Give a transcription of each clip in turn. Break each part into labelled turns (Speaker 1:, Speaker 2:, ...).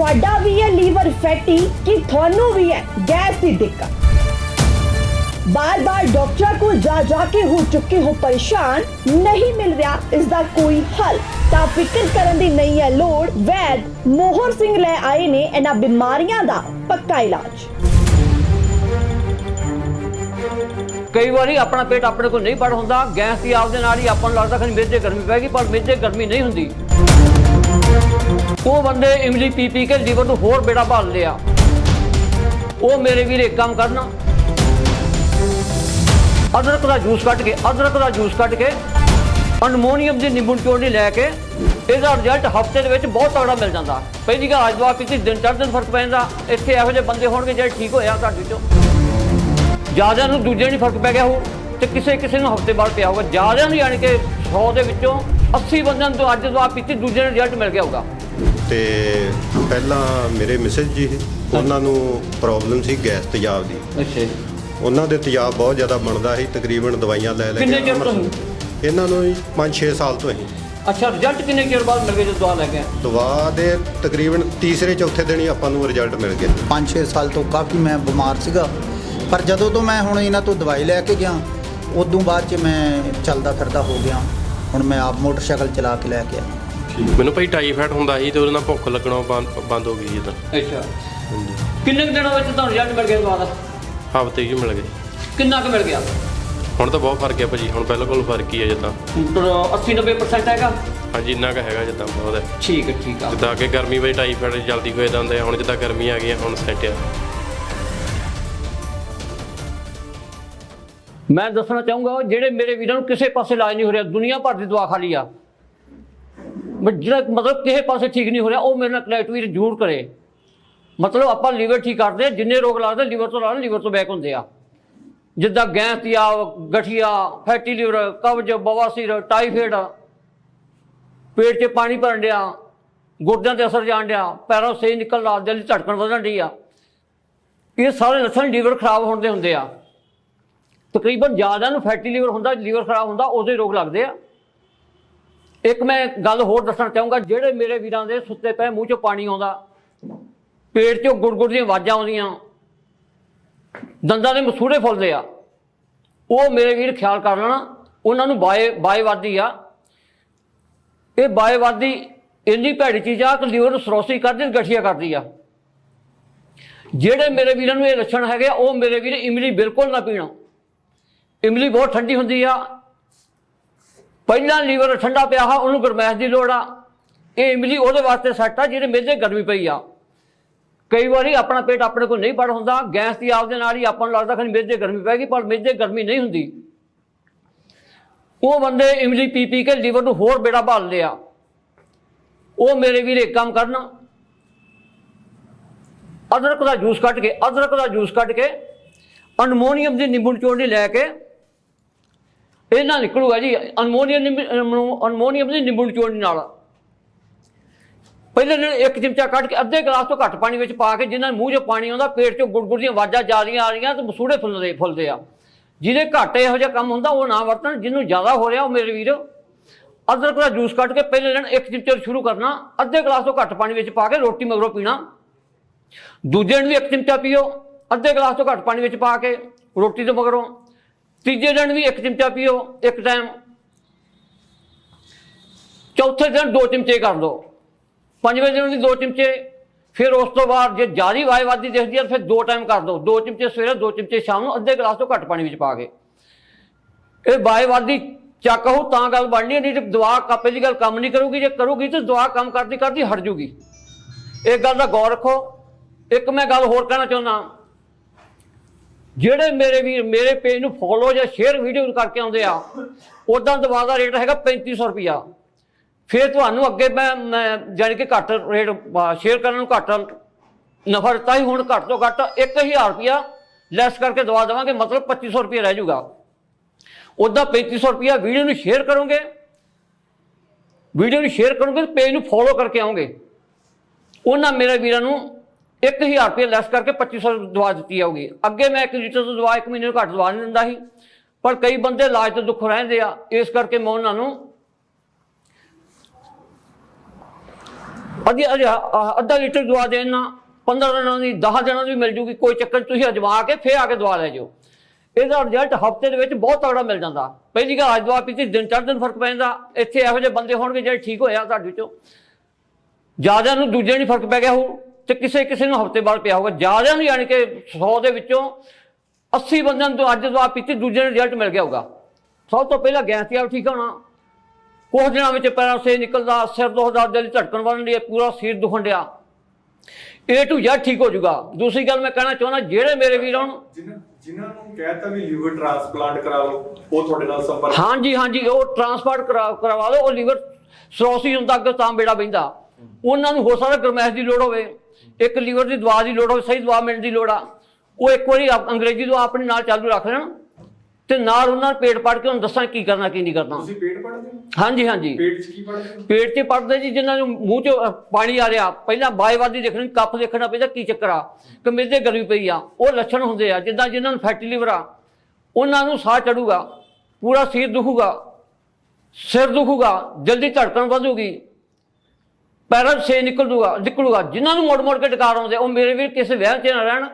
Speaker 1: ਤੁਹਾਡਾ ਵੀ ਹੈ liver fatty ਕਿ ਤੁਹਾਨੂੰ ਵੀ ਹੈ ਗੈਸ ਦੀ ਦਿੱਕਤ? ਬਾਰ-ਬਾਰ ਡਾਕਟਰ ਕੋਲ ਜਾ ਜਾ ਕੇ ਹੋ ਚੁੱਕੇ ਹੋ ਪਰੇਸ਼ਾਨ, ਨਹੀਂ ਮਿਲ ਰਿਹਾ ਇਸ ਦਾ ਕੋਈ ਹੱਲ। ਤਾਂ ਫਿਕਰ ਕਰਨ ਦੀ ਨਹੀਂ ਹੈ ਲੋੜ, ਵੈਦ ਮੋਹਰ ਸਿੰਘ ਲੈ ਆਏ ਨੇ ਇਹਨਾਂ ਬਿਮਾਰੀਆਂ ਦਾ ਪੱਕਾ ਇਲਾਜ।
Speaker 2: ਕਈ ਵਾਰੀ ਆਪਣਾ ਪੇਟ ਆਪਣੇ ਕੋਲ ਨਹੀਂ ਪੜ ਹੁੰਦਾ, ਗੈਸ ਦੀ ਆਪ ਦੇ ਨਾਲ ਹੀ ਆਪਾਂ ਨੂੰ ਲੱਗਦਾ ਕਿ ਮੇਜੇ ਗਰਮੀ ਪੈਗੀ ਪਰ ਮੇਜੇ ਗਰਮੀ ਨਹੀਂ ਹੁੰਦੀ। ਉਹ ਬੰਦੇ ਇਮਲੀ ਪੀ ਪੀ ਕੇ ਲੀਵਰ ਨੂੰ ਹੋਰ ਬੇੜਾ ਭਾਲ ਲਿਆ। ਉਹ ਮੇਰੇ ਵੀਰ ਇੱਕ ਕੰਮ ਕਰਨਾ। ਅਦਰਕ ਦਾ ਜੂਸ ਕੱਢ ਕੇ, ਅਦਰਕ ਦਾ ਜੂਸ ਕੱਢ ਕੇ, ਅਨਮੋਨੀਅਮ ਦੀ ਨਿੰਬੂ ਨਿਚੋੜਨੀ ਲੈ ਕੇ, ਇਹਦਾ ਰਿਜ਼ਲਟ ਹਫ਼ਤੇ ਦੇ ਵਿੱਚ ਬਹੁਤ ਤਗੜਾ ਮਿਲ ਜਾਂਦਾ। ਪਹਿਲੀ ਗੱਲ ਅੱਜ ਦਵਾ ਪੀਤੀ ਦਿਨ ਚੜ੍ਹ ਦਿਨ ਫ਼ਰਕ ਪੈਂਦਾ ਇੱਥੇ ਇਹੋ ਜਿਹੇ ਬੰਦੇ ਹੋਣਗੇ ਜਿਹੜੇ ਠੀਕ ਹੋਇਆ ਤੁਹਾਡੇ ਚੋਂ ਜ਼ਿਆਦਾ ਨੂੰ ਦੂਜੇ ਨੂੰ ਫ਼ਰਕ ਪੈ ਗਿਆ ਹੋ ਤੇ ਕਿਸੇ ਕਿਸੇ ਨੂੰ ਹਫ਼ਤੇ ਬਾਅਦ ਪਿਆ ਹੋਊਗਾ। ਜ਼ਿਆਦਾ ਨੂੰ ਯਾਨੀ ਕਿ 100 ਦੇ ਵਿੱਚੋਂ 80 ਬੰਦਿਆਂ ਤੋਂ ਅੱਜ ਦਵਾ ਪੀਤੀ ਦੂਜੇ ਨੂੰ ਰਿਜ਼ਲਟ ਮਿਲ ਗਿਆ ਹੋਊਗਾ।
Speaker 3: ਤੇ ਪਹਿਲਾਂ ਮੇਰੇ ਮਿਸਿਸ ਜੀ ਸੀ, ਉਹਨਾਂ ਨੂੰ ਪ੍ਰੋਬਲਮ ਸੀ ਗੈਸ ਤੇਜ਼ਾਬ ਦੀ।
Speaker 2: ਅੱਛਾ
Speaker 3: ਉਹਨਾਂ ਦੇ ਤੇਜ਼ਾਬ ਬਹੁਤ ਜ਼ਿਆਦਾ ਬਣਦਾ ਸੀ ਤਕਰੀਬਨ ਦਵਾਈਆਂ ਲੈ ਲੈ
Speaker 2: ਕਿੰਨੇ ਚਿਰ ਤੋਂ?
Speaker 3: ਇਹਨਾਂ ਨੂੰ 5-6 ਸਾਲ ਤੋਂ ਹੀ।
Speaker 2: ਅੱਛਾ ਰਿਜ਼ਲਟ ਕਿੰਨੇ ਚਿਰ ਬਾਅਦ ਮਿਲ ਗਿਆ ਜਦੋਂ ਦਵਾ ਲੈ ਕੇ ਆਏ?
Speaker 3: ਦਵਾ ਦੇ ਤਕਰੀਬਨ ਤੀਸਰੇ ਚੌਥੇ ਦਿਨ ਹੀ ਆਪਾਂ ਨੂੰ ਰਿਜ਼ਲਟ ਮਿਲ ਗਿਆ
Speaker 4: 5-6 ਸਾਲ ਤੋਂ ਕਾਫੀ ਮੈਂ ਬਿਮਾਰ ਸੀਗਾ। ਪਰ ਜਦੋਂ ਤੋਂ ਮੈਂ ਹੁਣ ਇਹਨਾਂ ਤੋਂ ਦਵਾਈ ਲੈ ਕੇ ਗਿਆ ਉਦੋਂ ਬਾਅਦ ਚ ਮੈਂ ਚੱਲਦਾ ਫਿਰਦਾ ਹੋ ਗਿਆ। ਹੁਣ ਮੈਂ ਆਪ ਮੋਟਰਸਾਈਕਲ ਚਲਾ ਕੇ ਲੈ ਕੇ ਆਇਆ।
Speaker 5: ਮੈਨੂੰ ਭਾਈ ਟਾਈਫਾਇਡ ਹੁੰਦਾ ਸੀ ਤੇ ਉਹਦੇ ਨਾਲ ਭੁੱਖ ਲੱਗਣਾ ਬੰਦ ਬੰਦ ਹੋ ਗਈ ਜਿੱਦਾਂ
Speaker 2: ਅੱਛਾ। ਕਿੰਨੇ ਕੁ ਦਿਨਾਂ ਵਿੱਚ ਤੁਹਾਨੂੰ ਰਿਜ਼ਲਟ ਮਿਲ ਗਿਆ ਦਵਾ ਦਾ
Speaker 5: ਹਫ਼ਤੇ ਹੀ ਮਿਲ ਗਏ।
Speaker 2: ਕਿੰਨਾ ਕੁ ਮਿਲ ਗਿਆ?
Speaker 5: ਹੁਣ ਤਾਂ ਬਹੁਤ ਫ਼ਰਕ ਹੈ ਭਾਜੀ ਹੁਣ ਬਿਲਕੁਲ ਫ਼ਰਕ ਹੀ ਹੈ ਜਿੱਦਾਂ।
Speaker 2: 80 90% ਹੈਗਾ?
Speaker 5: ਹਾਂਜੀ ਇੰਨਾ ਕੁ ਹੈਗਾ ਜਿੱਦਾਂ ਬਹੁਤ ਹੈ।
Speaker 2: ਠੀਕ ਹੈ ਠੀਕ ਆ।
Speaker 5: ਜਿੱਦਾਂ ਕਿ ਗਰਮੀ ਵਿੱਚ ਟਾਈਫਾਇਡ ਜਲਦੀ ਹੋ ਜਾਂਦਾ ਹੁੰਦਾ ਹੈ, ਹੁਣ ਜਿੱਦਾਂ ਗਰਮੀ ਆ ਗਈ ਹੈ ਹੁਣ ਸੈੱਟ ਆ।
Speaker 2: ਮੈਂ ਦੱਸਣਾ ਚਾਹੂੰਗਾ ਜਿਹੜੇ ਮੇਰੇ ਵੀਰਾਂ ਨੂੰ ਕਿਸੇ ਪਾਸੇ ਇਲਾਜ ਨਹੀਂ ਹੋ ਰਿਹਾ ਦੁਨੀਆ ਭਰ ਦੀ ਦਵਾ ਖਾਲੀ ਆ। ਜਿਹੜਾ ਮਤਲਬ ਕਿਸੇ ਪਾਸੇ ਠੀਕ ਨਹੀਂ ਹੋ ਰਿਹਾ ਉਹ ਮੇਰੇ ਨਾਲ ਕਨੈਕਟ ਵੀਰ ਜ਼ਰੂਰ ਕਰੇ। ਮਤਲਬ ਆਪਾਂ ਲੀਵਰ ਠੀਕ ਕਰਦੇ ਹਾਂ, ਜਿੰਨੇ ਰੋਗ ਲੱਗਦੇ ਲੀਵਰ ਤੋਂ ਲੱਗਦੇ ਲੀਵਰ ਤੋਂ ਬੈਕ ਹੁੰਦੇ ਆ। ਜਿੱਦਾਂ ਗੈਸ ਦੀ ਆ ਗਠੀਆ ਫੈਟੀ ਲੀਵਰ ਕਬਜ਼ ਬਵਾਸੀਰ ਟਾਈਫਾਇਡ ਪੇਟ 'ਚ ਪਾਣੀ ਭਰਨ ਡਿਆ ਗੁਰਦਿਆਂ ਤੇ ਅਸਰ ਜਾਣ ਡਿਆ ਪੈਰਾਂ ਸੇ ਨਿਕਲ ਲਾ ਦਿਲ ਦੀ ਧੜਕਣ ਵਧਣ ਡਈ ਆ। ਇਹ ਸਾਰੇ ਲੱਛਣ ਲੀਵਰ ਖਰਾਬ ਹੋਣ ਦੇ ਹੁੰਦੇ ਆ। ਤਕਰੀਬਨ ਜ਼ਿਆਦਾ ਨੂੰ ਫੈਟੀ ਲੀਵਰ ਹੁੰਦਾ ਲੀਵਰ ਖਰਾਬ ਹੁੰਦਾ ਉਹਦੇ ਰੋਗ ਲੱਗਦੇ ਆ। ਇੱਕ ਮੈਂ ਗੱਲ ਹੋਰ ਦੱਸਣਾ ਚਾਹੂੰਗਾ ਜਿਹੜੇ ਮੇਰੇ ਵੀਰਾਂ ਦੇ ਸੁੱਤੇ ਪਏ ਮੂੰਹ 'ਚੋਂ ਪਾਣੀ ਆਉਂਦਾ ਪੇਟ 'ਚੋਂ ਗੁੜਗੁੜ ਦੀਆਂ ਆਵਾਜ਼ਾਂ ਆਉਂਦੀਆਂ ਦੰਦਾਂ ਦੇ ਮਸੂੜੇ ਫੁੱਲਦੇ ਆ ਉਹ ਮੇਰੇ ਵੀਰ ਖਿਆਲ ਕਰ ਲੈਣਾ ਉਹਨਾਂ ਨੂੰ ਬਾਏ ਬਾਏਵਾਦੀ ਆ। ਇਹ ਬਾਏਵਾਦੀ ਇੰਨੀ ਭੈੜੀ ਚੀਜ਼ ਆ ਕਿ ਲੀਵਰ ਸਰੋਸੀ ਕਰਦੀ ਗਠੀਆ ਕਰਦੀ ਆ। ਜਿਹੜੇ ਮੇਰੇ ਵੀਰਾਂ ਨੂੰ ਇਹ ਲੱਛਣ ਹੈਗੇ ਆ, ਉਹ ਮੇਰੇ ਵੀਰ ਇਮਲੀ ਬਿਲਕੁਲ ਨਾ ਪੀਣਾ। ਇਮਲੀ ਬਹੁਤ ਠੰਡੀ ਹੁੰਦੀ ਆ ਪਹਿਲਾਂ ਲੀਵਰ ਠੰਡਾ ਪਿਆ ਆ ਉਹਨੂੰ ਗਰਮੈਸ਼ ਦੀ ਲੋੜ ਆ। ਇਹ ਇਮਲੀ ਉਹਦੇ ਵਾਸਤੇ ਸੈੱਟ ਆ ਜਿਹੜੇ ਮੇਜੇ ਗਰਮੀ ਪਈ ਆ। ਕਈ ਵਾਰੀ ਆਪਣਾ ਪੇਟ ਆਪਣੇ ਕੋਲ ਨਹੀਂ ਪੜ ਹੁੰਦਾ, ਗੈਸ ਦੀ ਆਪ ਦੇ ਨਾਲ ਹੀ ਆਪਾਂ ਨੂੰ ਲੱਗਦਾ ਕਿ ਮੇਜੇ ਗਰਮੀ ਪੈ ਗਈ, ਪਰ ਮੇਜੇ ਗਰਮੀ ਨਹੀਂ ਹੁੰਦੀ। ਉਹ ਬੰਦੇ ਇਮਲੀ ਪੀ ਪੀ ਕੇ ਲੀਵਰ ਨੂੰ ਹੋਰ ਬੇੜਾ ਭਾਲ ਲਿਆ। ਉਹ ਮੇਰੇ ਵੀਰ ਇੱਕ ਕੰਮ ਕਰਨਾ। ਅਦਰਕ ਦਾ ਜੂਸ ਕੱਢ ਕੇ, ਅਦਰਕ ਦਾ ਜੂਸ ਕੱਢ ਕੇ, ਅਨਮੋਨੀਅਮ ਦੀ ਨਿੰਬੂ ਨਿਚੋੜਨੀ ਲੈ ਕੇ ਇਹ ਇਹਨਾਂ ਨਿਕਲੂਗਾ ਜੀ ਅਨਮੋਨੀਅਮ ਨਿੰਬੂ- ਅਨਮੋਨੀਅਮ ਦੀ ਨਿੰਬੂ ਨਿਚੋੜ ਨਾਲ। ਪਹਿਲੇ ਦਿਨ ਇੱਕ ਚਮਚਾ ਕੱਢ ਕੇ ਅੱਧੇ ਗਲਾਸ ਤੋਂ ਘੱਟ ਪਾਣੀ ਵਿੱਚ ਪਾ ਕੇ ਜਿਨ੍ਹਾਂ ਦੇ ਮੂੰਹ 'ਚ ਪਾਣੀ ਆਉਂਦਾ, ਪੇਟ 'ਚੋਂ ਗੁੜਗੁੜ ਦੀਆਂ ਆਵਾਜ਼ਾਂ ਜਾ ਰਹੀਆਂ ਆ ਰਹੀਆਂ ਤੇ ਮਸੂੜੇ ਫੁੱਲਦੇ ਫੁੱਲਦੇ ਆ। ਜਿਹਦੇ ਘੱਟ ਇਹੋ ਜਿਹਾ ਕੰਮ ਹੁੰਦਾ, ਉਹ ਨਾ ਵਰਤਣ, ਜਿਹਨੂੰ ਜ਼ਿਆਦਾ ਹੋ ਰਿਹਾ ਉਹ ਮੇਰੇ ਵੀਰ, ਅਦਰਕ ਦਾ ਜੂਸ ਕੱਢ ਕੇ ਪਹਿਲੇ ਦਿਨ ਇੱਕ ਚਮਚਾ ਸ਼ੁਰੂ ਕਰਨਾ, ਅੱਧੇ ਗਲਾਸ ਤੋਂ ਘੱਟ ਪਾਣੀ ਵਿੱਚ ਪਾ ਕੇ ਰੋਟੀ ਮਗਰੋਂ ਪੀਣਾ। ਦੂਜੇ ਦਿਨ ਵੀ ਇੱਕ ਚਮਚਾ ਪੀਓ, ਅੱਧੇ ਗਲਾਸ ਤੋਂ ਘੱਟ ਪਾਣੀ ਵਿੱਚ ਪਾ ਕੇ ਰੋਟੀ ਤੋਂ ਮਗਰੋਂ। ਤੀਜੇ ਦਿਨ ਵੀ ਇੱਕ ਚਮਚਾ ਪੀਓ, ਇੱਕ ਟਾਈਮ ਚੌਥੇ ਦਿਨ ਦੋ ਚਮਚੇ ਕਰ ਲਓ। ਪੰਜਵੇਂ ਦਿਨ ਵੀ ਦੋ ਚਮਚੇ, ਫਿਰ ਉਸ ਤੋਂ ਬਾਅਦ ਜੇ ਜਾਰੀ ਵਾਈਵਾਦੀ ਦਿਖਦੀ ਹੈ ਫਿਰ ਦੋ ਟਾਈਮ ਕਰ ਦਿਓ ਦੋ ਚਮਚੇ ਸਵੇਰੇ, ਦੋ ਚਮਚੇ ਸ਼ਾਮ ਨੂੰ, ਅੱਧੇ ਗਲਾਸ ਤੋਂ ਘੱਟ ਪਾਣੀ ਵਿੱਚ ਪਾ ਕੇ। ਇਹ ਵਾਈਵਾਦੀ ਚੱਕ ਹੋ ਤਾਂ ਗੱਲ ਬਣਨੀ ਨਹੀਂ ਤੇ ਦਵਾ ਕਾਪੇ ਦੀ ਗੱਲ ਕੰਮ ਨਹੀਂ ਕਰੂਗੀ, ਜੇ ਕਰੂਗੀ ਤਾਂ ਦਵਾ ਕੰਮ ਕਰਦੀ ਕਰਦੀ ਹਟ ਜੂਗੀ। ਇਹ ਗੱਲ ਦਾ ਗੌਰ ਰੱਖੋ। ਇੱਕ ਮੈਂ ਗੱਲ ਹੋਰ ਕਹਿਣਾ ਚਾਹੁੰਦਾ। ਜਿਹੜੇ ਮੇਰੇ ਵੀਰ, ਮੇਰੇ ਪੇਜ ਨੂੰ ਫੋਲੋ ਜਾਂ ਸ਼ੇਅਰ ਵੀਡੀਓ ਕਰਕੇ ਆਉਂਦੇ ਆ ਉਦਾਂ ਦਵਾ ਦਾ ਰੇਟ ਹੈਗਾ 3500 ਰੁਪਿਆ ਫਿਰ ਤੁਹਾਨੂੰ ਅੱਗੇ ਮੈਂ ਮੈਂ ਜਾਣੀ ਕਿ ਘੱਟ ਰੇਟ ਸ਼ੇਅਰ ਕਰਨ ਨੂੰ ਘੱਟ ਨਫਾ ਦਿੱਤਾ ਹੀ ਹੁਣ ਘੱਟ ਤੋਂ ਘੱਟ 1000 ਰੁਪਿਆ ਲੈਸ ਕਰਕੇ ਦਵਾ ਦੇਵਾਂਗੇ, ਮਤਲਬ 2500 ਰੁਪਿਆ ਰਹਿ ਜਾਊਗਾ। ਉਦਾਂ 3500 ਰੁਪਿਆ ਵੀਡੀਓ ਨੂੰ ਸ਼ੇਅਰ ਕਰੋਗੇ ਵੀਡੀਓ ਨੂੰ ਸ਼ੇਅਰ ਕਰੋਗੇ ਪੇਜ ਨੂੰ ਫੋਲੋ ਕਰਕੇ ਆਉਂਗੇ ਉਹਨਾਂ ਮੇਰੇ ਵੀਰਾਂ ਨੂੰ 1000 ਰੁਪਏ ਲੈਸ ਕਰਕੇ 2500 ਦਵਾ ਦਿੱਤੀ ਜਾਊਗੀ। ਅੱਗੇ ਮੈਂ 1 ਲੀਟਰ ਤੋਂ ਦਵਾ 1 ਮਹੀਨੇ ਨੂੰ ਘੱਟ ਦਵਾ ਨਹੀਂ ਦਿੰਦਾ ਸੀ। ਪਰ ਕਈ ਬੰਦੇ ਇਲਾਜ ਤੋਂ ਦੁੱਖ ਰਹਿੰਦੇ ਆ। ਇਸ ਕਰਕੇ ਮੈਂ ਉਹਨਾਂ ਨੂੰ ਅੱਧੀ ਅੱਧੀ- ਅੱਧਾ ਲੀਟਰ ਦਵਾ ਦੇਣਾ 15 ਦਿਨਾਂ ਦੀ 10 ਦਿਨਾਂ ਦੀ ਵੀ ਮਿਲ ਜੂਗੀ, ਕੋਈ ਚੱਕਰ ਤੁਸੀਂ ਅਜਮਾ ਕੇ ਫੇਰ ਆ ਕੇ ਦਵਾ ਲੈ ਜਾਓ। ਇਹਦਾ ਰਿਜ਼ਲਟ ਹਫ਼ਤੇ ਦੇ ਵਿੱਚ ਬਹੁਤ ਤਗੜਾ ਮਿਲ ਜਾਂਦਾ। ਪਹਿਲੀ ਗੱਲ, ਅੱਜ ਦਵਾ ਪੀਤੀ, ਦਿਨ ਚੜ੍ਹ ਦਿਨ ਫ਼ਰਕ ਪੈਂਦਾ। ਇੱਥੇ ਇਹੋ ਜਿਹੇ ਬੰਦੇ ਹੋਣਗੇ ਜਿਹੜੇ ਠੀਕ ਹੋਇਆ ਤੁਹਾਡੇ 'ਚੋਂ ਜ਼ਿਆਦਾ ਨੂੰ ਦੂਜੇ ਨੂੰ ਫ਼ਰਕ ਪੈ ਗਿਆ ਹੋ ਤੇ ਕਿਸੇ ਕਿਸੇ ਨੂੰ ਹਫ਼ਤੇ ਬਾਅਦ ਪਿਆ ਹੋਊਗਾ। ਜ਼ਿਆਦਾ ਨੂੰ ਯਾਨੀ ਕਿ 100 ਦੇ ਵਿੱਚੋਂ 80 ਬੰਦਿਆਂ ਨੂੰ ਅੱਜ ਦਵਾ ਪੀਤੀ ਦੂਜੇ ਨੂੰ ਰਿਜ਼ਲਟ ਮਿਲ ਗਿਆ ਹੋਊਗਾ। ਸਭ ਤੋਂ ਪਹਿਲਾਂ ਗੈਸ ਤੇ ਆ ਠੀਕ ਹੋਣਾ। ਕੁਝ ਦਿਨਾਂ ਵਿੱਚ ਪੈਰਾਂ ਸੇ ਨਿਕਲਦਾ ਸਿਰ ਦੁਖਦਾ ਦਿਲ ਦੀ ਧੜਕਣ ਵਧਣ ਦੀ ਪੂਰਾ ਸਿਰ ਦੁਖਣ ਡਿਆ। ਏ ਟੂ Z ਠੀਕ ਹੋ ਜਾਊਗਾ। ਦੂਸਰੀ ਗੱਲ ਮੈਂ ਕਹਿਣਾ ਚਾਹੁੰਦਾ ਜਿਹੜੇ ਮੇਰੇ ਵੀਰ ਹੁਣ
Speaker 6: ਜਿਨ੍ਹਾਂ ਨੂੰ ਕਹਿਤਾ ਵੀ ਲੀਵਰ ਟ੍ਰਾਂਸਪਲਾਂਟ ਕਰਾ ਲਓ ਉਹ ਤੁਹਾਡੇ ਨਾਲ ਸੰਪਰਕ
Speaker 2: ਹਾਂਜੀ ਹਾਂਜੀ ਉਹ ਟਰਾਂਸਪੋਰਟ ਕਰਾ ਕਰਵਾ ਲਓ ਉਹ ਲੀਵਰ ਸਰੋਸਿਸ ਹੁੰਦਾ ਅੱਗੇ ਤਾਂ ਬੇੜਾ ਬੈਂਦਾ ਉਹਨਾਂ ਨੂੰ ਹੋ ਸਕਦਾ ਗਰਮੈਸ਼ ਦੀ ਲੋੜ ਹੋਵੇ। ਇੱਕ ਲੀਵਰ ਦੀ ਦਵਾ ਦੀ ਲੋੜ ਹੋਵੇ ਸਹੀ ਦਵਾ ਮਿਲਣ ਦੀ ਲੋੜ ਆ। ਉਹ ਇੱਕ ਵਾਰੀ ਅੰਗਰੇਜ਼ੀ ਦਵਾ ਆਪਣੇ ਨਾਲ ਚਾਲੂ ਰੱਖ ਲੈਣ ਤੇ ਨਾਲ ਉਹਨਾਂ ਪੇਟ ਪੜ ਕੇ ਉਹਨੂੰ ਦੱਸਾਂ ਕੀ ਕਰਨਾ ਕੀ ਨਹੀਂ ਕਰਨਾ।
Speaker 6: ਤੁਸੀਂ ਪੇਟ ਪੜਦੇ ਹੋ?
Speaker 2: ਹਾਂਜੀ ਹਾਂਜੀ।
Speaker 6: ਪੇਟ 'ਚ ਕੀ ਪੜਦੇ
Speaker 2: ਪੇਟ 'ਚ ਪੜਦੇ ਜੀ ਜਿਨ੍ਹਾਂ ਨੂੰ ਮੂੰਹ 'ਚ ਪਾਣੀ ਆ ਰਿਹਾ। ਪਹਿਲਾਂ ਬਾਏਵਾਦੀ ਦੇਖਣੀ ਕੱਪ ਦੇਖਣਾ ਪੈਂਦਾ ਕੀ ਚੱਕਰ ਆ। ਕਮੀਜ਼ੇ ਗਲੀ ਪਈ ਆ। ਉਹ ਲੱਛਣ ਹੁੰਦੇ ਆ ਜਿੱਦਾਂ ਜਿਨ੍ਹਾਂ ਨੂੰ ਫੈਟੀ ਲਿਵਰ ਆ ਉਹਨਾਂ ਨੂੰ ਸਾਹ ਚੜੂਗਾ ਪੂਰਾ ਸਿਰ ਦੁਖੂਗਾ ਸਿਰ ਦੁਖੂਗਾ ਜਲਦੀ ਧੜਕਣ ਵਧੂਗੀ। ਪੈਰਾਂ 'ਚ ਸੇ ਨਿਕਲ ਦੂਗਾ ਨਿਕਲੂਗਾ। ਜਿਨ੍ਹਾਂ ਨੂੰ ਮੋੜ ਮੋੜ ਕੇ ਡਕਾਰ ਆਉਂਦੇ ਉਹ ਮੇਰੇ ਵੀਰ ਕਿਸੇ ਵਿਆਹ 'ਚ ਨਾ ਰਹਿਣ।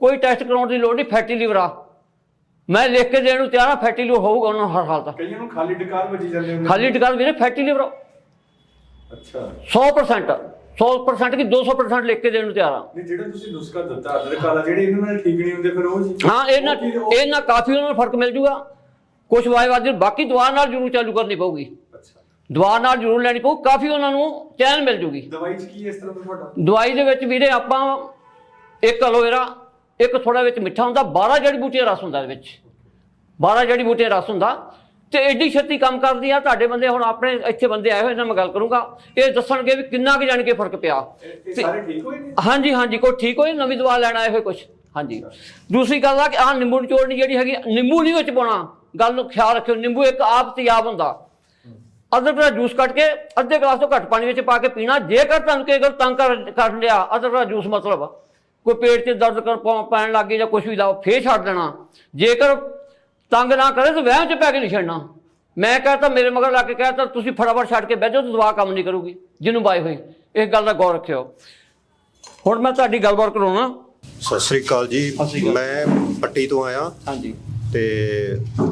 Speaker 2: ਕੋਈ ਟੈਸਟ ਕਰਾਉਣ ਦੀ ਲੋੜ ਨਹੀਂ ਫੈਟੀ ਲਿਵਰ ਆ। ਮੈਂ ਲਿਖ ਕੇ ਦੇਣ ਨੂੰ ਤਿਆਰ ਆ ਫੈਟੀ ਲਿਵਰ ਹੋਊਗਾ ਉਹਨਾਂ ਨੂੰ ਹਰ ਹਾਲਤ
Speaker 6: ਕਈਆਂ ਨੂੰ ਖਾਲੀ ਡਕਾਰ ਵੱਜੀ ਜਾਂਦੇ ਹੁੰਦੇ
Speaker 2: ਖਾਲੀ ਡਕਾਰ ਵੀਰੇ ਫੈਟੀ ਲਿਵਰ
Speaker 6: ਅੱਛਾ।
Speaker 2: 100% 100% ਕਿ 200% ਲਿਖ ਕੇ ਦੇਣ ਨੂੰ ਤਿਆਰ ਆ।
Speaker 6: ਨਹੀਂ ਜਿਹੜਾ ਤੁਸੀਂ ਨੁਸਖਾ ਦਿੱਤਾ ਅਦਰਕ ਵਾਲਾ ਜਿਹੜੇ ਇਹਨਾਂ ਨਾਲ ਠੀਕ ਨਹੀਂ ਹੁੰਦੇ ਫਿਰ ਉਹ ਜੀ।
Speaker 2: ਹਾਂ ਇਹ ਨਾ
Speaker 6: ਉਹ ਕੀ- ਉਹ-
Speaker 2: ਇਹ ਨਾ ਕਾਫੀ ਉਹਨਾਂ ਨੂੰ ਫ਼ਰਕ ਮਿਲ ਜੂਗਾ। ਕੁਝ ਵਾਇਵਾਦੀ ਬਾਕੀ ਦਵਾ ਨਾਲ ਜ਼ਰੂਰ ਚਾਲੂ ਕਰਨੀ ਪਊਗੀ। ਦਵਾ ਨਾਲ ਜ਼ਰੂਰ ਲੈਣੀ ਪਊ ਕਾਫੀ ਉਹਨਾਂ ਨੂੰ ਚੈਨ ਮਿਲ ਜੂਗੀ।
Speaker 6: ਦਵਾਈ 'ਚ ਕੀ ਇਸ ਤਰ੍ਹਾਂ ਦਾ ਤੁਹਾਡਾ?
Speaker 2: ਦਵਾਈ ਦੇ ਵਿੱਚ ਵੀਰੇ ਆਪਾਂ ਇੱਕ ਐਲੋਵੇਰਾ ਇੱਕ ਥੋੜਾ ਵਿੱਚ ਮਿੱਠਾ ਹੁੰਦਾ 12 ਜੜੀ ਬੂਟੀਆਂ ਰਸ ਹੁੰਦਾ ਇਹਦੇ ਵਿੱਚ। 12 ਜੜੀ ਬੂਟੀਆਂ ਰਸ ਹੁੰਦਾ। ਤੇ ਐਡੀ ਛੇਤੀ ਕੰਮ ਕਰਦੀ ਆ ਤੁਹਾਡੇ ਬੰਦੇ ਹੁਣ ਆਪਣੇ ਇੱਥੇ ਬੰਦੇ ਆਏ ਹੋਏ ਇਹਨਾਂ ਮੈਂ ਗੱਲ ਕਰੂੰਗਾ। ਇਹ ਦੱਸਣਗੇ ਵੀ ਕਿੰਨਾ ਕੁ ਜਾਣ ਕੇ ਫ਼ਰਕ ਪਿਆ।
Speaker 6: ਇਹ ਸਾਰੇ ਠੀਕ ਹੋਏ ਨੇ?
Speaker 2: ਹਾਂਜੀ ਹਾਂਜੀ ਕੋਈ ਠੀਕ ਹੋਏ ਨਵੀਂ ਦਵਾ ਲੈਣ ਆਏ ਹੋਏ ਕੁਝ ਹਾਂਜੀ। ਦੂਸਰੀ ਗੱਲ ਆ ਕਿ ਆਹ ਨਿੰਬੂ ਨਿਚੋੜਨੀ ਜਿਹੜੀ ਹੈਗੀ ਨਿੰਬੂ ਨਹੀਂ ਵਿੱਚ ਪਾਉਣਾ। ਗੱਲ ਨੂੰ ਖਿਆਲ ਰੱਖਿਓ ਨਿੰਬੂ ਇੱਕ ਆਪ ਤਿਆਬ ਹੁੰਦਾ। ਅਦਰਕ ਦਾ ਜੂਸ ਕੱਟ ਕੇ ਅੱਧੇ ਗਲਾਸ ਤੋਂ ਘੱਟ ਪਾਣੀ ਵਿੱਚ ਪਾ ਕੇ ਪੀਣਾ। ਜੇਕਰ ਤੁਹਾਨੂੰ ਕੋਈ ਗੱਲ ਤੰਗ ਕਰ ਕਰ ਲਿਆ ਅਦਰਕ ਦਾ ਜੂਸ ਮਤਲਬ ਕੋਈ ਪੇਟ 'ਚ ਦਰਦ ਕਰ ਪੈਣ ਲੱਗ ਜਾਂ ਕੁਝ ਵੀ ਦਾ ਫੇਰ ਛੱਡ ਦੇਣਾ। ਜੇਕਰ ਤੰਗ ਨਾ ਕਰੇ ਤਾਂ ਵਹਿਮ 'ਚ ਪੈ ਕੇ ਨਹੀਂ ਛੱਡਣਾ। ਮੈਂ ਕਹਤਾ ਮੇਰੇ ਮਗਰ ਲੱਗ ਕੇ ਕਹਤਾ ਤੁਸੀਂ ਫਟਾਫਟ ਛੱਡ ਕੇ ਬਹਿ ਜਾਓ ਤਾਂ ਦਵਾ ਕੰਮ ਨਹੀਂ ਕਰੂਗੀ ਜਿਹਨੂੰ ਬਾਈ ਹੋਈ ਇਸ ਗੱਲ ਦਾ ਗੌਰ ਰੱਖਿਓ। ਹੁਣ ਮੈਂ ਤੁਹਾਡੀ ਗੱਲਬਾਤ ਕਰਾਉਣਾ।
Speaker 3: ਸਤਿ ਸ੍ਰੀ ਅਕਾਲ ਜੀ। ਮੈਂ ਪੱਟੀ ਤੋਂ ਆਇਆ।
Speaker 2: ਹਾਂਜੀ।
Speaker 3: ਤੇ